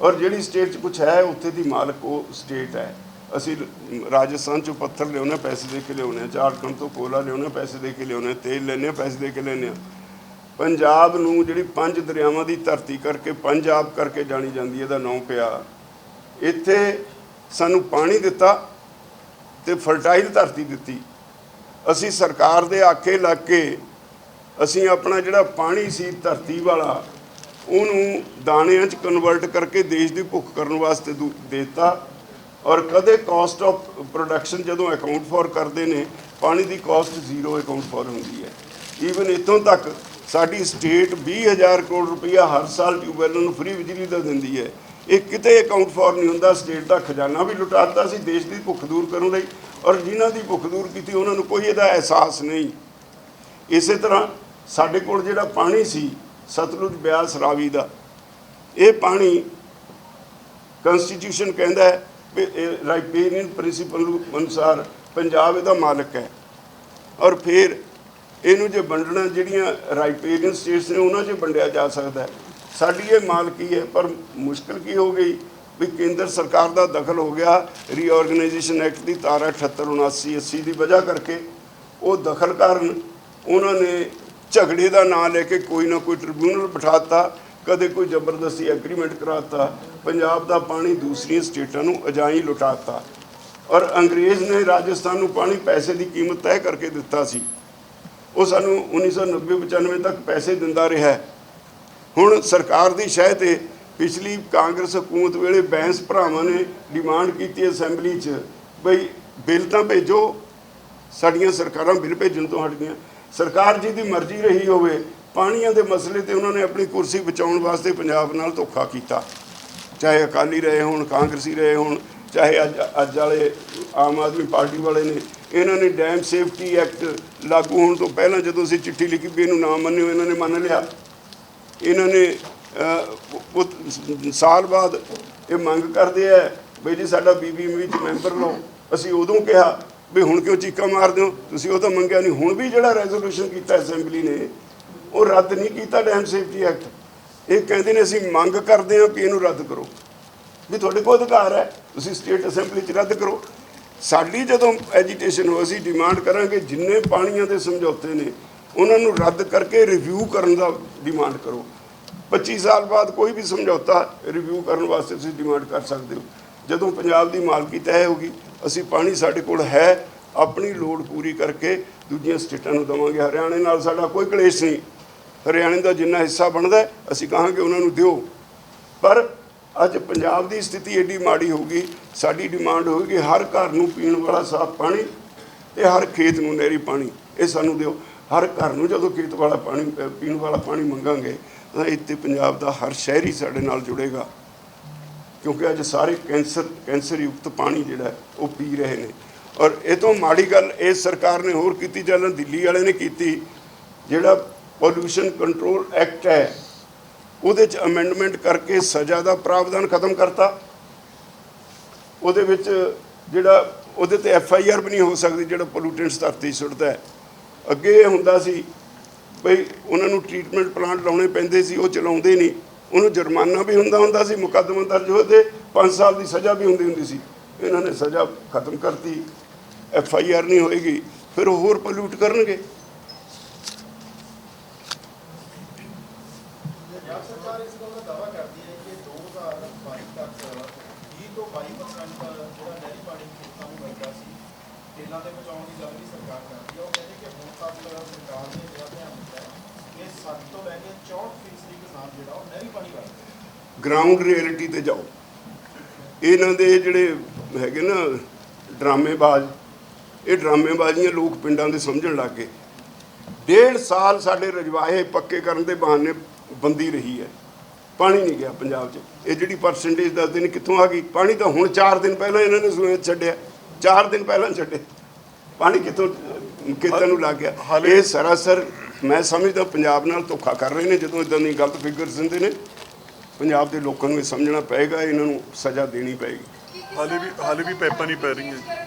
ਔਰ ਜਿਹੜੀ ਸਟੇਟ 'ਚ ਕੁਝ ਹੈ ਉੱਥੇ ਦੀ ਮਾਲਕ ਉਹ ਸਟੇਟ ਹੈ। ਅਸੀਂ ਰਾਜਸਥਾਨ 'ਚੋਂ ਪੱਥਰ ਲਿਆਉਂਦੇ ਹਾਂ, ਪੈਸੇ ਦੇ ਕੇ ਲਿਆਉਂਦੇ ਹਾਂ ਝਾਰਖੰਡ ਤੋਂ ਕੋਲਾ ਲਿਆਉਂਦੇ ਹਾਂ, ਪੈਸੇ ਦੇ ਕੇ ਲਿਆਉਂਦੇ ਹਾਂ, ਤੇਲ ਲੈਂਦੇ ਹਾਂ, ਪੈਸੇ ਦੇ ਕੇ ਲੈਂਦੇ ਹਾਂ। ਪੰਜਾਬ ਨੂੰ ਜਿਹੜੀ ਪੰਜ ਦਰਿਆਵਾਂ ਦੀ ਧਰਤੀ ਕਰਕੇ ਪੰਜਾਬ ਕਰਕੇ ਜਾਣੀ ਜਾਂਦੀ ਹੈ, ਇਹਦਾ ਨਾਂ ਪਿਆ। ਇੱਥੇ ਸਾਨੂੰ ਪਾਣੀ ਦਿੱਤਾ ਤੇ ਫਰਟਾਈਲ ਧਰਤੀ ਦਿੱਤੀ। ਅਸੀਂ ਸਰਕਾਰ ਦੇ ਆਖੇ ਲੱਗ ਕੇ ਅਸੀਂ ਆਪਣਾ ਜਿਹੜਾ ਪਾਣੀ ਸੀ ਧਰਤੀ ਵਾਲਾ, ਉਹਨੂੰ ਦਾਣਿਆਂ 'ਚ ਕਨਵਰਟ ਕਰਕੇ ਦੇਸ਼ ਦੀ ਭੁੱਖ ਕਰਨ ਵਾਸਤੇ ਦੂ- ਦੇਤਾ। ਔਰ ਕਦੇ ਕਾਸਟ ਆਫ ਪ੍ਰੋਡਕਸ਼ਨ ਜਦੋਂ ਅਕਾਊਂਟ ਫੋਰ ਕਰਦੇ ਨੇ, ਪਾਣੀ ਦੀ ਕਾਸਟ ਜ਼ੀਰੋ ਅਕਾਊਂਟ ਫੋਰ ਹੁੰਦੀ ਹੈ। ਈਵਨ ਇਤੋਂ ਤੱਕ ਸਾਡੀ ਸਟੇਟ 20000 ਕਰੋੜ ਰੁਪਈਆ ਹਰ ਸਾਲ ਟਿਊਬਵੈੱਲਾਂ ਨੂੰ ਫ੍ਰੀ ਬਿਜਲੀ ਦਾ ਦਿੰਦੀ ਹੈ। ਇਹ ਕਿਤੇ ਅਕਾਊਂਟ ਫੋਰ ਨਹੀਂ ਹੁੰਦਾ, ਸਟੇਟ ਦਾ ਖਜ਼ਾਨਾ ਵੀ ਲੁਟਾਤਾ ਸੀ, ਦੇਸ਼ ਦੀ ਭੁੱਖ ਦੂਰ ਕਰਨ ਲਈ ਔਰ ਜਿਨ੍ਹਾਂ ਦੀ ਭੁੱਖ ਦੂਰ ਕੀਤੀ, ਉਹਨਾਂ ਨੂੰ ਕੋਈ ਇਹਦਾ ਅਹਿਸਾਸ ਨਹੀਂ। ਇਸੇ ਤਰ੍ਹਾਂ ਸਾਡੇ ਕੋਲ ਜਿਹੜਾ ਪਾਣੀ ਸੀ, ਸਤਲੁਜ ਬਿਆਸ ਰਾਵੀ ਦਾ, ਇਹ ਪਾਣੀ ਕਨਸਟੀਟਿਊਸ਼ਨ ਕਹਿੰਦਾ ਹੈ ਵੀ ਰਾਈਪੇਰੀਅਨ ਪ੍ਰਿੰਸੀਪਲ ਅਨੁਸਾਰ ਪੰਜਾਬ ਇਹਦਾ ਮਾਲਕ ਹੈ। ਔਰ ਫਿਰ ਇਹਨੂੰ ਜੇ ਵੰਡਣਾ, ਜਿਹੜੀਆਂ ਰਾਈਟੇਰੀਅਨ ਸਟੇਟਸ ਨੇ, ਉਹਨਾਂ 'ਚ ਵੰਡਿਆ ਜਾ ਸਕਦਾ ਹੈ। ਸਾਡੀ ਇਹ ਮਾਲਕੀ ਹੈ? ਪਰ ਮੁਸ਼ਕਲ ਕੀ ਹੋ ਗਈ? ਵੀ ਕੇਂਦਰ ਸਰਕਾਰ ਦਾ ਦਖਲ ਹੋ ਗਿਆ। ਰੀਆਰਗੇਨਾਈਜੇਸ਼ਨ ਐਕਟ ਦੀ ਧਾਰਾ 78 79 80 ਦੀ ਵਜ੍ਹਾ ਕਰਕੇ ਉਹ ਦਖਲ ਕਾਰਨ ਉਹਨਾਂ ਨੇ ਝਗੜੇ ਦਾ ਨਾਂ ਲੈ ਕੇ ਕੋਈ ਨਾ ਕੋਈ ਟ੍ਰਿਬਿਊਨਲ ਬਿਠਾਤਾ ਕਦੇ ਕੋਈ ਜ਼ਬਰਦਸਤੀ ਐਗਰੀਮੈਂਟ ਕਰਾਤਾ ਪੰਜਾਬ ਦਾ ਪਾਣੀ ਦੂਸਰੀਆਂ ਸਟੇਟਾਂ ਨੂੰ ਅਜਾਈ ਲੁਟਾਤਾ ਔਰ ਅੰਗਰੇਜ਼ ਨੇ ਰਾਜਸਥਾਨ ਨੂੰ ਪਾਣੀ ਪੈਸੇ ਦੀ ਕੀਮਤ ਤੈਅ ਕਰਕੇ ਦਿੱਤਾ ਸੀ। ਉਹ ਸਾਨੂੰ 1990-95 ਤੱਕ ਪੈਸੇ ਦਿੰਦਾ ਰਿਹਾ ਹੁਣ ਸਰਕਾਰ ਦੀ ਸ਼ਹਿ ਤੇ ਪਿਛਲੀ ਕਾਂਗਰਸ ਹਕੂਮਤ ਵੇਲੇ ਬੈਂਸ ਭਰਾਵਾਂ ਨੇ ਡਿਮਾਂਡ ਕੀਤੀ ਅਸੈਂਬਲੀ 'ਚ, ਬਈ ਬਿੱਲ ਤਾਂ ਭੇਜੋ, ਸਾਡੀਆਂ ਸਰਕਾਰਾਂ ਬਿੱਲ ਭੇਜਣ ਤੋਂ ਹਟ ਗਈਆਂ। ਸਰਕਾਰ ਜੀ ਦੀ ਮਰਜ਼ੀ ਰਹੀ ਹੋਵੇ, ਪਾਣੀਆਂ ਦੇ ਮਸਲੇ ਤੇ ਉਹਨਾਂ ਨੇ ਆਪਣੀ ਕੁਰਸੀ ਬਚਾਉਣ ਵਾਸਤੇ ਪੰਜਾਬ ਨਾਲ ਧੋਖਾ ਕੀਤਾ। ਚਾਹੇ ਅਕਾਲੀ ਰਹੇ ਹੋਣ, ਕਾਂਗਰਸੀ ਰਹੇ ਹੋਣ, ਚਾਹੇ ਅੱਜ ਅੱਜ ਵਾਲੇ ਆਮ ਆਦਮੀ ਪਾਰਟੀ ਵਾਲੇ ਨੇ ਇਹਨਾਂ ਨੇ ਡੈਮ ਸੇਫਟੀ ਐਕਟ ਲਾਗੂ ਹੋਣ ਤੋਂ ਪਹਿਲਾਂ ਜਦੋਂ ਅਸੀਂ ਚਿੱਠੀ ਲਿਖੀ ਵੀ ਇਹਨੂੰ ਨਾ ਮੰਨਿਓ, ਇਹਨਾਂ ਨੇ ਮੰਨ ਲਿਆ। ਇਹਨਾਂ ਨੇ ਸਾਲ ਬਾਅਦ ਇਹ ਮੰਗ ਕਰਦੇ ਆ, ਬਈ ਜੀ ਸਾਡਾ ਬੀਬੀਐਮ ਵਿੱਚ ਮੈਂਬਰ ਲਓ। ਅਸੀਂ ਉਦੋਂ ਕਿਹਾ ਵੀ ਹੁਣ ਕਿਉਂ ਚੀਕਾ ਮਾਰਦੇ ਹੋ? ਤੁਸੀਂ ਉਹ ਤਾਂ ਮੰਗਿਆ ਨਹੀਂ। ਹੁਣ ਵੀ ਜਿਹੜਾ ਰੈਜ਼ੋਲੂਸ਼ਨ ਕੀਤਾ ਅਸੈਂਬਲੀ ਨੇ, ਉਹ ਰੱਦ ਨਹੀਂ ਕੀਤਾ ਡੈਮ ਸੇਫਟੀ ਐਕਟ ਇਹ ਕਹਿੰਦੇ ਨੇ ਅਸੀਂ ਮੰਗ ਕਰਦੇ ਹਾਂ ਕਿ ਇਹਨੂੰ ਰੱਦ ਕਰੋ। ਵੀ ਤੁਹਾਡੇ ਕੋਲ ਅਧਿਕਾਰ ਹੈ, ਤੁਸੀਂ ਸਟੇਟ ਅਸੈਂਬਲੀ 'ਚ ਰੱਦ ਕਰੋ। ਸਾਡੀ ਜਦੋਂ ਐਜੀਟੇਸ਼ਨ ਹੋ ਅਸੀਂ ਡਿਮਾਂਡ ਕਰਾਂਗੇ, ਜਿੰਨੇ ਪਾਣੀਆਂ ਦੇ ਸਮਝੌਤੇ ਨੇ, ਉਹਨਾਂ ਨੂੰ ਰੱਦ ਕਰਕੇ ਰਿਵਿਊ ਕਰਨ ਦਾ ਡਿਮਾਂਡ ਕਰੋ। 25 ਸਾਲ ਬਾਅਦ ਕੋਈ ਵੀ ਸਮਝੌਤਾ ਰਿਵਿਊ ਕਰਨ ਵਾਸਤੇ ਤੁਸੀਂ ਡਿਮਾਂਡ ਕਰ ਸਕਦੇ ਹੋ। ਜਦੋਂ ਪੰਜਾਬ ਦੀ ਮਾਲਕੀ ਤੈਅ ਹੋਗੀ ਅਸੀਂ ਪਾਣੀ ਸਾਡੇ ਕੋਲ ਹੈ, ਆਪਣੀ ਲੋੜ ਪੂਰੀ ਕਰਕੇ ਦੂਜੀਆਂ ਸਟੇਟਾਂ ਨੂੰ ਦੇਵਾਂਗੇ। ਹਰਿਆਣੇ ਨਾਲ ਸਾਡਾ ਕੋਈ ਕਲੇਸ਼ ਨਹੀਂ। ਹਰਿਆਣੇ ਦਾ ਜਿੰਨਾ ਹਿੱਸਾ ਬਣਦਾ, ਅਸੀਂ ਕਹਾਂਗੇ ਉਹਨਾਂ ਨੂੰ ਦਿਓ। ਪਰ ਅੱਜ ਪੰਜਾਬ ਦੀ ਸਥਿਤੀ ਏਡੀ ਮਾੜੀ ਹੋ ਗਈ, ਸਾਡੀ ਡਿਮਾਂਡ ਹੋਵੇਗੀ ਹਰ ਘਰ ਨੂੰ ਪੀਣ ਵਾਲਾ ਸਾਫ਼ ਪਾਣੀ ਤੇ ਹਰ ਖੇਤ ਨੂੰ ਨਹਿਰੀ ਪਾਣੀ, ਇਹ ਸਾਨੂੰ ਦਿਓ। ਹਰ ਘਰ ਨੂੰ ਜਦੋਂ ਖੇਤ ਵਾਲਾ ਪਾਣੀ ਪੀਣ ਵਾਲਾ ਪਾਣੀ ਮੰਗਾਂਗੇ, ਤਾਂ ਇੱਥੇ ਪੰਜਾਬ ਦਾ ਹਰ ਸ਼ਹਿਰੀ ਸਾਡੇ ਨਾਲ ਜੁੜੇਗਾ। ਕਿਉਂਕਿ ਅੱਜ ਸਾਰੇ ਕੈਂਸਰ ਕੈਂਸਰ ਯੁਕਤ ਪਾਣੀ ਜਿਹੜਾ, ਉਹ ਪੀ ਰਹੇ ਨੇ। ਔਰ ਇਹ ਤੋਂ ਮਾੜੀ ਗੱਲ, ਇਹ ਸਰਕਾਰ ਨੇ ਹੋਰ ਕੀਤੀ ਜਾਂ ਦਿੱਲੀ ਵਾਲੇ ਨੇ ਕੀਤੀ, ਜਿਹੜਾ ਪੋਲੂਸ਼ਨ ਕੰਟਰੋਲ ਐਕਟ ਹੈ ਉਹਦੇ ਚ ਅਮੈਂਡਮੈਂਟ ਕਰਕੇ ਸਜ਼ਾ ਦਾ ਪ੍ਰਾਵਧਾਨ ਖਤਮ ਕਰਤਾ। ਉਹਦੇ ਵਿੱਚ ਜਿਹੜਾ ਉਹਦੇ ਤੇ ਐਫ ਆਈ ਆਰ ਵੀ ਨਹੀਂ ਹੋ ਸਕਦੀ, ਜਿਹੜਾ ਪੋਲੂਟੈਂਟਸ ਧਰਤੀ ਸੁੱਟਦਾ ਹੈ। ਅੱਗੇ ਇਹ ਹੁੰਦਾ ਸੀ ਬਈ ਉਹਨਾਂ ਨੂੰ ਟ੍ਰੀਟਮੈਂਟ ਪਲਾਂਟ ਲਾਉਣੇ ਪੈਂਦੇ ਸੀ, ਉਹ ਚਲਾਉਂਦੇ ਨਹੀਂ। ਉਹਨੂੰ ਜੁਰਮਾਨਾ ਵੀ ਹੁੰਦਾ ਹੁੰਦਾ ਸੀ, ਮੁਕੱਦਮਾ ਦਰਜ ਹੋਏ 5 ਸਾਲ ਦੀ ਸਜ਼ਾ ਵੀ ਹੁੰਦੀ ਹੁੰਦੀ ਸੀ। ਇਹਨਾਂ ਨੇ ਸਜ਼ਾ ਖਤਮ ਕਰਤੀ ਐਫ ਆਈ ਆਰ ਨਹੀਂ ਹੋਏਗੀ, ਫਿਰ ਉਹ ਹੋਰ ਪੋਲੂਟ ਕਰਨਗੇ। ਪੰਜਾਬ ਸਰਕਾਰ ਇਸ ਗੱਲ ਦਾ ਦਾਅਵਾ ਕਰਦੀ ਹੈ ਕਿ 2022 ਤੱਕ 20 ਤੋਂ 22% ਜਿਹੜਾ ਨਹਿਰੀ ਪਾਣੀ ਖੇਤਾਂ ਨੂੰ ਮਿਲਦਾ ਸੀ, ਤੇਲਾਂ ਦੇ ਬਚਾਉਣ ਦੀ ਗੱਲ ਵੀ ਸਰਕਾਰ ਕਰਦੀ ਹੈ। ਉਹ ਕਹਿੰਦੇ ਕਿ ਹੁਣ ਤੱਕ ਸਰਕਾਰ ਨੇ ਜਿਹੜਾ ਧਿਆਨ ਦਿੱਤਾ ਕਿ 60 ਤੋਂ ਲੈ ਕੇ 64% ਕਿਸਾਨ ਜਿਹੜਾ ਉਹ ਨਹਿਰੀ ਪਾਣੀ ਵਰਤਦਾ ਗਰਾਊਂਡ ਰਿਐਲਿਟੀ ਤੇ ਜਾਓ। ਇਹਨਾਂ ਦੇ ਜਿਹੜੇ ਹੈਗੇ ਨਾ ਡਰਾਮੇਬਾਜ਼, ਇਹ ਡਰਾਮੇਬਾਜ਼ੀਆਂ ਲੋਕ ਪਿੰਡਾਂ ਦੇ ਸਮਝਣ ਲੱਗ ਗਏ। ਡੇਢ ਸਾਲ ਸਾਡੇ ਰਜਵਾਹੇ ਪੱਕੇ ਕਰਨ ਦੇ ਬਹਾਨੇ ਬੰਦੀ ਰਹੀ ਹੈ। ਪਾਣੀ ਨਹੀਂ ਗਿਆ ਪੰਜਾਬ 'ਚ। ਇਹ ਜਿਹੜੀ ਪਰਸੈਂਟੇਜ ਦੱਸਦੇ ਨੇ ਕਿੱਥੋਂ ਆ ਗਈ? ਪਾਣੀ ਤਾਂ ਹੁਣ 4 ਦਿਨ ਪਹਿਲਾਂ ਇਹਨਾਂ ਨੇ 'ਚ ਛੱਡਿਆ। 4 ਦਿਨ ਪਹਿਲਾਂ ਛੱਡੇ। ਪਾਣੀ ਕਿੱਥੋਂ ਕਿੱਦਾਂ ਨੂੰ ਲੱਗ ਗਿਆ? ਇਹ ਸਰਾਸਰ ਮੈਂ ਸਮਝਦਾ ਪੰਜਾਬ ਨਾਲ ਧੋਖਾ ਕਰ ਰਹੇ ਨੇ ਜਦੋਂ ਇਦਾਂ ਦੀ ਗਲਤ ਫਿਗਰਸ ਦਿੰਦੇ ਨੇ। ਪੰਜਾਬ ਦੇ ਲੋਕਾਂ ਨੂੰ ਇਹ ਸਮਝਣਾ ਪਏਗਾ ਇਹਨਾਂ ਨੂੰ ਸਜ਼ਾ ਦੇਣੀ ਪਏਗੀ। ਹਾਲੇ ਵੀ ਹਾਲੇ ਵੀ ਪਾਈਪਾਂ ਨਹੀਂ ਪੈ ਰਹੀਆਂ।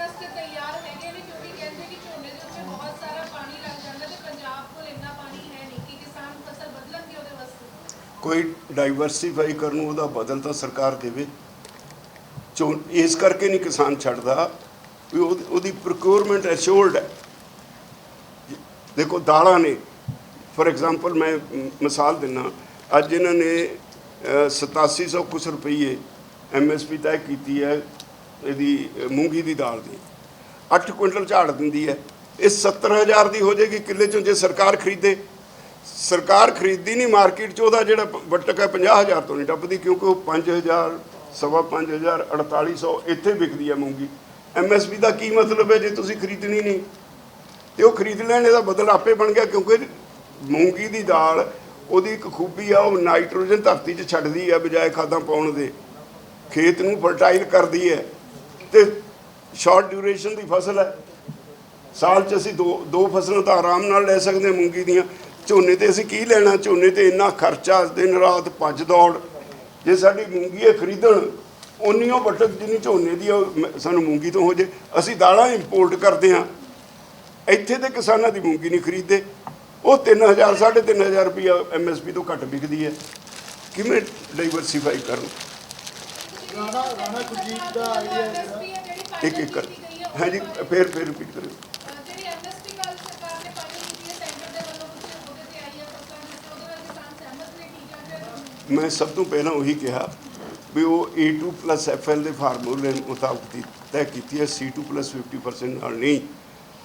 ਕੋਈ ਡਾਈਵਰਸੀਫਾਈ ਕਰਨ ਨੂੰ ਉਹਦਾ ਬਦਲ ਤਾਂ ਸਰਕਾਰ ਦੇਵੇ। ਚੋ ਇਸ ਕਰਕੇ ਨਹੀਂ ਕਿਸਾਨ ਛੱਡਦਾ ਵੀ ਉਹਦੀ- ਉਹਦੀ ਪ੍ਰੋਕਿਉਰਮੈਂਟ ਐਸ਼ੋਰਡ ਹੈ। ਦੇਖੋ ਦਾਲਾਂ ਨੇ ਫੋਰ ਐਗਜ਼ਾਮਪਲ ਮੈਂ ਮਿਸਾਲ ਦਿੰਨਾ ਅੱਜ ਇਹਨਾਂ ਨੇ ਅ, 8700 ਕੁਛ ਰੁਪਏ ਐਮਐਸਪੀ ਤੈਅ ਕੀਤੀ ਹੈ ਇਹਦੀ ਮੂੰਗੀ ਦੀ ਦਾਲ ਦੀ। 8 ਕੁਇੰਟਲ ਝਾੜ ਦਿੰਦੀ ਹੈ। ਇਹ 70000 ਦੀ ਹੋ ਜਾਏਗੀ ਕਿੱਲੇ ਚੋਂ ਜੇ ਸਰਕਾਰ ਖਰੀਦੇ। ਸਰਕਾਰ ਖਰੀਦਦੀ ਨਹੀਂ, ਮਾਰਕੀਟ 'ਚ ਉਹਦਾ ਜਿਹੜਾ ਪ- ਵਟਕ ਹੈ 50000 ਤੋਂ ਨਹੀਂ ਟੱਪਦੀ, ਕਿਉਂਕਿ ਉਹ 5000 ਸਵਾ 5000 4800 ਇੱਥੇ ਵਿਕਦੀ ਹੈ ਮੂੰਗੀ। ਐਮਐਸਪੀ ਦਾ ਕੀ ਮਤਲਬ ਹੈ ਜੇ ਤੁਸੀਂ ਖਰੀਦਣੀ ਨਹੀਂ? ਤੇ ਉਹ ਖਰੀਦ ਲੈਣ ਇਹਦਾ ਬਦਲ ਆਪੇ ਬਣ ਗਿਆ, ਕਿਉਂਕਿ ਮੂੰਗੀ ਦੀ ਦਾਲ, ਉਹਦੀ ਇੱਕ ਖੂਬੀ ਆ, ਉਹ ਨਾਈਟ੍ਰੋਜਨ ਧਰਤੀ 'ਚ ਛੱਡਦੀ ਹੈ ਬਜਾਏ ਖਾਦਾਂ ਪਾਉਣ ਦੇ। ਖੇਤ ਨੂੰ ਫਰਟਾਈਲ ਕਰਦੀ ਹੈ। ਤੇ ਸ਼ਾਰਟ ਡਿਊਰੇਸ਼ਨ ਦੀ ਫਸਲ ਹੈ। ਸਾਲ 'ਚ ਅਸੀਂ ਦੋ ਦੋ ਫਸਲਾਂ ਤਾਂ ਆਰਾਮ ਨਾਲ ਲੈ ਸਕਦੇ ਹਾਂ ਮੂੰਗੀ ਦੀਆਂ। ਝੋਨੇ ਤੇ ਅਸੀਂ ਕੀ ਲੈਣਾ? ਝੋਨੇ ਤੇ ਇੰਨਾ ਖਰਚਾ ਦਿਨ ਰਾਤ ਭੱਜ ਦੌੜ। ਜੇ ਸਾਡੀ ਮੂੰਗੀ ਖਰੀਦਣ ਉਨੀਓ ਬਟਕ ਜਿੰਨੀ ਝੋਨੇ ਦੀ ਉਹ ਸਾਨੂੰ ਮੂੰਗੀ ਤੋਂ ਹੋ ਜੇ। ਅਸੀਂ ਦਾਲਾਂ ਇੰਪੋਰਟ ਕਰਦੇ ਹਾਂ। ਇੱਥੇ ਦੇ ਕਿਸਾਨਾਂ ਦੀ ਮੂੰਗੀ ਨਹੀਂ ਖਰੀਦਦੇ। ਉਹ 3000 3500 ਰੁਪਇਆ ਐਮਐਸਪੀ ਤੋਂ ਘੱਟ ਵਿਕਦੀ ਹੈ। ਕਿਵੇਂ ਡਾਈਵਰਸਿਫਾਈ ਕਰਨ? ਰਾਣਾ ਰਾਣਾ ਗੁਰਜੀਤ ਦਾ ਆਈਡੀਆ ਜਿਹੜਾ। ਇੱਕ ਇੱਕ ਕਰ। ਹਾਂਜੀ ਫੇਰ ਫੇਰ ਰਿਪੀਟ ਕਰਿਓ। ਮੈਂ ਸਭ ਤੋਂ ਪਹਿਲਾਂ ਉਹੀ ਕਿਹਾ ਵੀ ਉਹ A2 FL ਦੇ ਫਾਰਮੂਲੇ ਮੁਤਾਬਕ ਤੈਅ ਕੀਤੀ ਹੈ C2 50% ਨਾਲ ਨਹੀਂ।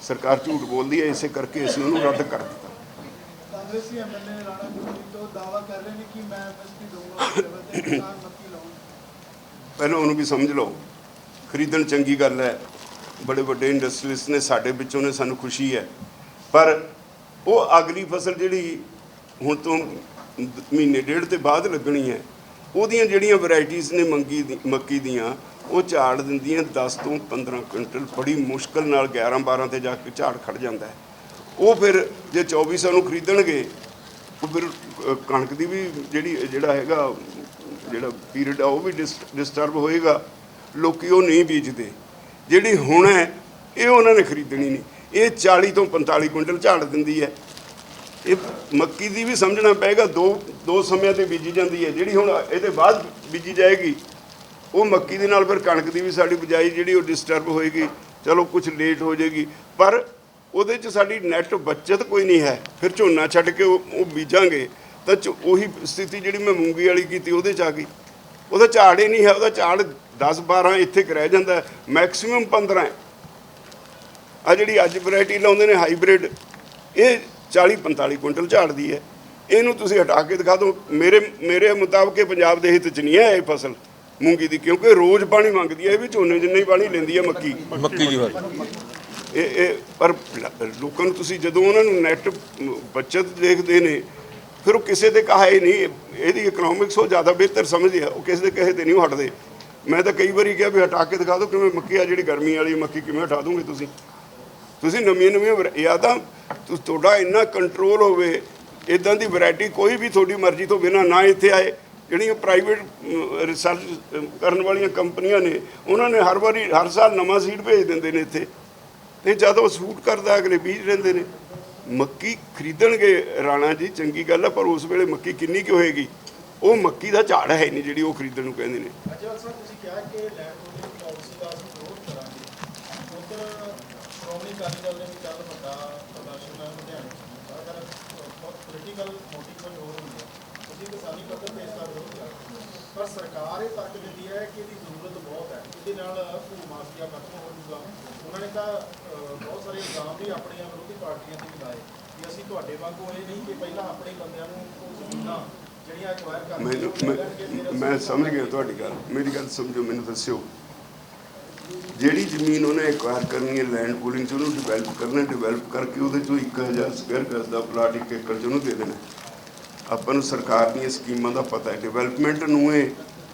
ਸਰਕਾਰ ਝੂਠ ਬੋਲਦੀ ਹੈ ਇਸੇ ਕਰਕੇ ਅਸੀਂ ਉਹਨੂੰ ਰੱਦ ਕਰ ਦਿੱਤਾ। ਕਾਂਗਰਸੀ ਐਮਐਲਏ ਰਾਣਾ ਗੁਰਜੀਤ ਤੋਂ ਦਾਅਵਾ ਕਰ ਰਹੇ ਨੇ ਕਿ ਮੈਂ ਐਮਐਸਪੀ ਦਊਂਗਾ ਉਸ ਲੈਵਲ ਤੇ ਕਿਸਾਨ ਮੱਕੀ ਲਾਉਣ ਪਹਿਲਾਂ ਉਹਨੂੰ ਵੀ ਸਮਝ ਲਓ ਖਰੀਦਣ ਚੰਗੀ ਗੱਲ ਹੈ ਬੜੇ ਵੱਡੇ ਇੰਡਸਟਰੀਲਿਸਟ ਨੇ ਸਾਡੇ ਵਿੱਚੋਂ ਨੇ ਸਾਨੂੰ ਖੁਸ਼ੀ ਹੈ। ਪਰ ਉਹ ਅਗਲੀ ਫਸਲ ਜਿਹੜੀ ਹੁਣ ਤੋਂ ਮਹੀਨੇ ਡੇਢ ਤੇ ਬਾਅਦ ਲੱਗਣੀ ਹੈ। ਉਹਦੀਆਂ ਜਿਹੜੀਆਂ ਵੈਰਾਈਟੀਆਂ ਨੇ ਮੰਗੀ ਦੀ ਮੱਕੀ ਦੀਆਂ, ਉਹ ਝਾੜ ਦਿੰਦੀਆਂ 10 ਤੋਂ 15 ਕੁਇੰਟਲ। ਬੜੀ ਮੁਸ਼ਕਲ ਨਾਲ 11 12 ਤੇ ਜਾ ਕੇ ਝਾੜ ਖੜ ਜਾਂਦਾ ਹੈ। ਉਹ ਫਿਰ ਜੇ 2400 ਨੂੰ ਖਰੀਦਣਗੇ, ਉਹ ਫਿਰ ਕਣਕ ਦੀ ਵੀ ਜਿਹੜੀ, ਜਿਹੜਾ ਹੈਗਾ, ਜਿਹੜਾ ਪੀਰੀਅਡ ਆ, ਉਹ ਵੀ ਡਿਸਟਰਬ ਹੋਏਗਾ। ਲੋਕੀ ਉਹ ਨਹੀਂ ਬੀਜਦੇ। ਜਿਹੜੀ ਹੁਣ ਹੈ, ਇਹ ਉਹਨਾਂ ਨੇ ਖਰੀਦਣੀ ਨਹੀਂ। ਇਹ 40 ਤੋਂ 45 ਕੁਇੰਟਲ ਝਾੜ ਦਿੰਦੀ ਹੈ। ਇਹ ਮੱਕੀ ਦੀ ਵੀ ਸਮਝਣਾ ਪਏਗਾ, ਦੋ ਦੋ ਸਮਿਆਂ ਤੇ ਬੀਜੀ ਜਾਂਦੀ ਹੈ। ਜਿਹੜੀ ਹੁਣ ਇਹਦੇ ਬਾਅਦ ਬੀਜੀ ਜਾਏਗੀ, ਉਹ ਮੱਕੀ ਦੇ ਨਾਲ ਫਿਰ ਕਣਕ ਦੀ ਵੀ ਸਾਡੀ ਬਿਜਾਈ ਜਿਹੜੀ ਉਹ ਡਿਸਟਰਬ ਹੋਏਗੀ। ਚਲੋ ਕੁਝ ਲੇਟ ਹੋ ਜਾਏਗੀ। ਪਰ ਉਹਦੇ 'ਚ ਸਾਡੀ ਨੈਟ ਬੱਚਤ ਕੋਈ ਨਹੀਂ ਹੈ। ਫਿਰ ਝੋਨਾ ਛੱਡ ਕੇ ਉਹ ਉਹ ਬੀਜਾਂਗੇ, ਤਾਂ ਝ- ਉਹੀ ਸਥਿਤੀ ਜਿਹੜੀ ਮੈਂ ਮੂੰਗੀ ਵਾਲੀ ਕੀਤੀ, ਉਹਦੇ 'ਚ ਆ ਗਈ। ਉਹਦਾ ਝਾੜ ਹੀ ਨਹੀਂ ਹੈ, ਉਹਦਾ ਝਾੜ 10 12 ਇੱਥੇ ਕੁ ਰਹਿ ਜਾਂਦਾ ਮੈਕਸਿਮਮ 15 ਹੈ। ਆ ਜਿਹੜੀ ਅੱਜ ਵੈਰਾਈਟੀ ਲਾਉਂਦੇ ਨੇ ਹਾਈਬ੍ਰਿਡ ਇਹ 40 45 ਕੁਇੰਟਲ ਝਾੜਦੀ ਹੈ। ਇਹਨੂੰ ਤੁਸੀਂ ਹਟਾ ਕੇ ਦਿਖਾ ਦਿਓ। ਮੇਰੇ ਮੇਰੇ ਮੁਤਾਬਕ ਇਹ ਪੰਜਾਬ ਦੇ ਹਿੱਤ 'ਚ ਨਹੀਂ ਹੈ ਇਹ ਫਸਲ ਮੂੰਗੀ ਦੀ ਕਿਉਂਕਿ ਰੋਜ਼ ਪਾਣੀ ਮੰਗਦੀ ਹੈ ਇਹ ਵੀ ਝੋਨੇ ਜਿੰਨਾ ਹੀ ਪਾਣੀ ਲੈਂਦੀ ਹੈ ਮੱਕੀ। ਮੱਕੀ ਦੀ ਇਹ ਇਹ ਪਰ ਲੋਕਾਂ ਨੂੰ ਤੁਸੀਂ ਜਦੋਂ ਉਹਨਾਂ ਨੂੰ ਨੈਟ ਬੱਚਤ ਦੇਖਦੇ ਨੇ ਫਿਰ ਉਹ ਕਿਸੇ ਦੇ ਕਹਾ ਹੀ ਨਹੀਂ ਇਹਦੀ ਇਕਨੋਮਿਕਸ ਉਹ ਜ਼ਿਆਦਾ ਬਿਹਤਰ ਸਮਝਦੇ ਆ ਉਹ ਕਿਸੇ ਦੇ ਕਹੇ ਤੇ ਨਹੀਂ ਹਟਦੇ। ਮੈਂ ਤਾਂ ਕਈ ਵਾਰੀ ਕਿਹਾ ਵੀ ਹਟਾ ਕੇ ਦਿਖਾ ਦਿਓ ਕਿਵੇਂ ਮੱਕੀ ਆ ਜਿਹੜੀ ਗਰਮੀ ਵਾਲੀ ਮੱਕੀ ਕਿਵੇਂ ਹਟਾ ਦੋਗੇ ਤੁਸੀਂ। ਤੁਸੀਂ ਨਵੀਆਂ ਨਵੀਆਂ ਜਾਂ ਤਾਂ ਤੁਹਾਡਾ ਇੰਨਾ ਕੰਟਰੋਲ ਹੋਵੇ ਇਦਾਂ ਦੀ ਵੈਰਾਈਟੀ ਕੋਈ ਵੀ ਤੁਹਾਡੀ ਮਰਜ਼ੀ ਤੋਂ ਬਿਨਾ ਨਾ ਇੱਥੇ ਆਏ। ਜਿਹੜੀਆਂ ਪ੍ਰਾਈਵੇਟ ਰਿਸਰਚ ਕਰਨ ਵਾਲੀਆਂ ਕੰਪਨੀਆਂ ਨੇ, ਉਹਨਾਂ ਨੇ ਹਰ ਵਾਰੀ, ਹਰ ਸਾਲ ਨਵਾਂ ਸੀਡ ਭੇਜ ਦਿੰਦੇ ਨੇ ਇੱਥੇ। ਤੇ ਜਦੋਂ ਸੂਟ ਕਰਦਾ, ਅਗਲੇ ਬੀਜ ਰਹਿੰਦੇ ਨੇ। ਮੱਕੀ ਖਰੀਦਣਗੇ ਰਾਣਾ ਜੀ, ਚੰਗੀ ਗੱਲ ਆ, ਪਰ ਉਸ ਵੇਲੇ ਮੱਕੀ ਕਿੰਨੀ ਕੁ ਹੋਏਗੀ? ਉਹ ਮੱਕੀ ਦਾ ਝਾੜ ਹੈ ਨਹੀਂ ਜਿਹੜੀ ਉਹ ਖਰੀਦਣ ਨੂੰ ਕਹਿੰਦੇ ਨੇ। ਅਜਵਾਲ ਸਾਹਿਬ, ਤੁਸੀਂ ਕਿਹਾ ਕਿ ਲੈਂਡ ਪੂਲਿੰਗ ਪਾਲਿਸੀ ਦਾ ਅਸੀਂ ਵਿਰੋਧ ਕਰਾਂਗੇ। ਉਧਰ ਸ਼੍ਰੋਮਣੀ ਅਕਾਲੀ ਦਲ ਨੇ ਵੀ ਕੱਲ ਵੱਡਾ ਪ੍ਰਦਰਸ਼ਨ ਲੁਧਿਆਣੇ ਚ ਕੀਤਾ ਅਗਰ ਬਹੁਤ ਪੋਲੀਟੀਕਲ ਮੋਟਿਵ ਕੋਈ ਹੋਰ ਹੁੰਦੇ ਤੁਸੀਂ ਕਿਸਾਨੀ ਪੱਧਰ ਤੇ ਇਸ ਦਾ ਵਿਰੋਧ ਕਰਦੇ ਹੋ। ਪਰ ਸਰਕਾਰ ਇਹ ਤੱਕ ਦਿੰਦੀ ਹੈ ਕਿ ਇਹਦੀ ਜ਼ਰੂਰਤ ਬਹੁਤ ਹੈ। ਇਹਦੇ ਨਾਲ ਭੂ ਮਾਫੀਆ ਖਤਮ ਹੋ ਜਾਊਗਾ। ਉਹਨਾਂ ਨੇ ਤਾਂ ਬਹੁਤ ਸਾਰੇ ਇਲਜ਼ਾਮ ਵੀ ਆਪਣੀਆਂ ਵਿਰੋਧੀ ਪਾਰਟੀਆਂ ਤੇ ਲਾਏ ਕਿ ਅਸੀਂ ਤੁਹਾਡੇ ਵਾਂਗੂ ਇਹ ਨਹੀਂ ਕਿ ਪਹਿਲਾਂ ਆਪਣੇ ਬੰਦਿਆਂ ਨੂੰ ਜ਼ਮੀਨਾਂ ਜਿਹੜੀਆਂ ਐਕਵਾਇਰ ਅਸੀਂ ਮੈਂ ਸਮਝ ਗਿਆ ਤੁਹਾਡੀ ਗੱਲ। ਮੇਰੀ ਗੱਲ ਸਮਝੋ ਮੈਨੂੰ ਦੱਸਿਓ। ਜਿਹੜੀ ਜ਼ਮੀਨ ਉਹਨੇ ਐਕਵਾਇਰ ਕਰਨੀ ਹੈ ਲੈਂਡ ਪੂਲਿੰਗ ਚ ਉਹਨੂੰ ਡਿਵੈਲਪ ਕਰਨਾ ਡਿਵੈਲਪ ਕਰਕੇ ਉਹਦੇ ਚੋਂ 1000 ਸਕੁਅਰ ਗਜ਼ ਦਾ ਪਲਾਟ ਇੱਕ ਏਕੜ ਚ ਉਹਨੂੰ ਦੇ ਦੇਣਾ ਆਪਾਂ ਨੂੰ ਸਰਕਾਰ ਦੀਆਂ ਸਕੀਮਾਂ ਦਾ ਪਤਾ ਹੈ ਡਿਵੈਲਪਮੈਂਟ ਨੂੰ ਇਹ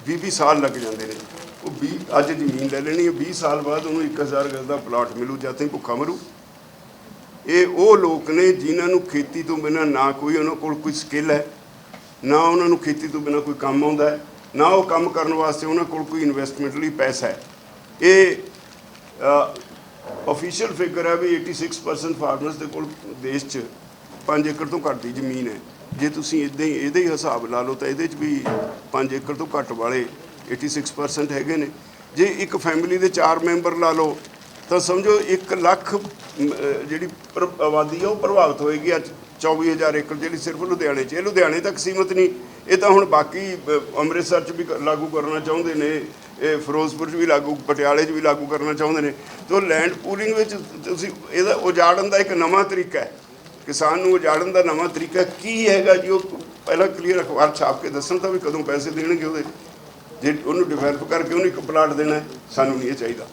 20 20 ਸਾਲ ਲੱਗ ਜਾਂਦੇ ਨੇ। ਉਹ 20 ਅੱਜ ਜ਼ਮੀਨ ਲੈ ਲੈਣੀ ਹੈ 20 ਸਾਲ ਬਾਅਦ ਉਹਨੂੰ 1000 ਗਜ਼ ਦਾ ਪਲਾਟ ਮਿਲੂ, ਜਾਂ ਤਾਂ ਭੁੱਖਾ ਮਰੂ। ਇਹ ਉਹ ਲੋਕ ਨੇ ਜਿਨ੍ਹਾਂ ਨੂੰ ਖੇਤੀ ਤੋਂ ਬਿਨਾਂ ਨਾ ਕੋਈ ਉਹਨਾਂ ਕੋਲ ਕੋਈ ਸਕਿੱਲ ਹੈ, ਨਾ ਉਹਨਾਂ ਨੂੰ ਖੇਤੀ ਤੋਂ ਬਿਨਾਂ ਕੋਈ ਕੰਮ ਆਉਂਦਾ ਹੈ, ਨਾ ਉਹ ਕੰਮ ਕਰਨ ਵਾਸਤੇ ਉਹਨਾਂ ਕੋਲ ਕੋਈ ਇਨਵੈਸਟਮੈਂਟ ਲਈ ਪੈਸਾ ਹੈ। ਇਹ ਅਫੀਸ਼ੀਅਲ ਫਿਗਰ ਹੈ ਵੀ 86% ਫਾਰਮਰਸ ਦੇ ਕੋਲ ਦੇਸ਼ 'ਚ 5 ਏਕੜ ਤੋਂ ਘੱਟ ਦੀ ਜ਼ਮੀਨ ਹੈ। ਜੇ ਤੁਸੀਂ ਇਦਾਂ ਹੀ ਇਹਦੇ ਹੀ ਹਿਸਾਬ ਲਾ ਲਓ ਤਾਂ ਇਹਦੇ 'ਚ ਵੀ 5 ਏਕੜ ਤੋਂ ਘੱਟ ਵਾਲੇ 86% ਹੈਗੇ ਨੇ। ਜੇ ਇੱਕ ਫੈਮਿਲੀ ਦੇ 4 ਮੈਂਬਰ ਲਾ ਲਓ, ਤਾਂ ਸਮਝੋ 1 ਲੱਖ ਜਿਹੜੀ ਪ੍ਰ- ਆਬਾਦੀ ਆ ਉਹ ਪ੍ਰਭਾਵਿਤ ਹੋਏਗੀ ਅੱਜ 24000 ਏਕੜ, ਜਿਹੜੀ ਸਿਰਫ ਲੁਧਿਆਣੇ 'ਚ। ਇਹ ਲੁਧਿਆਣੇ ਤੱਕ ਸੀਮਤ ਨਹੀਂ। ਇਹ ਤਾਂ ਹੁਣ ਬਾਕੀ ਅੰਮ੍ਰਿਤਸਰ 'ਚ ਵੀ ਕ- ਲਾਗੂ ਕਰਨਾ ਚਾਹੁੰਦੇ ਨੇ। ਇਹ ਫਿਰੋਜ਼ਪੁਰ 'ਚ ਵੀ ਲਾਗੂ, ਪਟਿਆਲੇ 'ਚ ਵੀ ਲਾਗੂ ਕਰਨਾ ਚਾਹੁੰਦੇ ਨੇ। ਤੋਂ ਲੈਂਡ ਪੂਲਿੰਗ ਵਿੱਚ ਤੁਸੀਂ, ਇਹਦਾ ਉਜਾੜਨ ਦਾ ਇੱਕ ਨਵਾਂ ਤਰੀਕਾ ਹੈ। ਕਿਸਾਨ ਨੂੰ ਉਜਾੜਨ ਦਾ ਨਵਾਂ ਤਰੀਕਾ ਕੀ ਹੈਗਾ ਜੀ? ਉਹ ਪਹਿਲਾਂ ਕਲੀਅਰ ਅਖਬਾਰ ਛਾਪ ਕੇ ਦੱਸਣ ਤਾਂ ਵੀ ਕਦੋਂ ਪੈਸੇ ਦੇਣਗੇ ਉਹਦੇ। ਜੇ ਉਹਨੂੰ ਡਿਵੈਲਪ ਕਰਕੇ ਉਹਨੂੰ ਇੱਕ ਪਲਾਟ ਦੇਣਾ ਸਾਨੂੰ ਨਹੀਂ ਇਹ ਚਾਹੀਦਾ।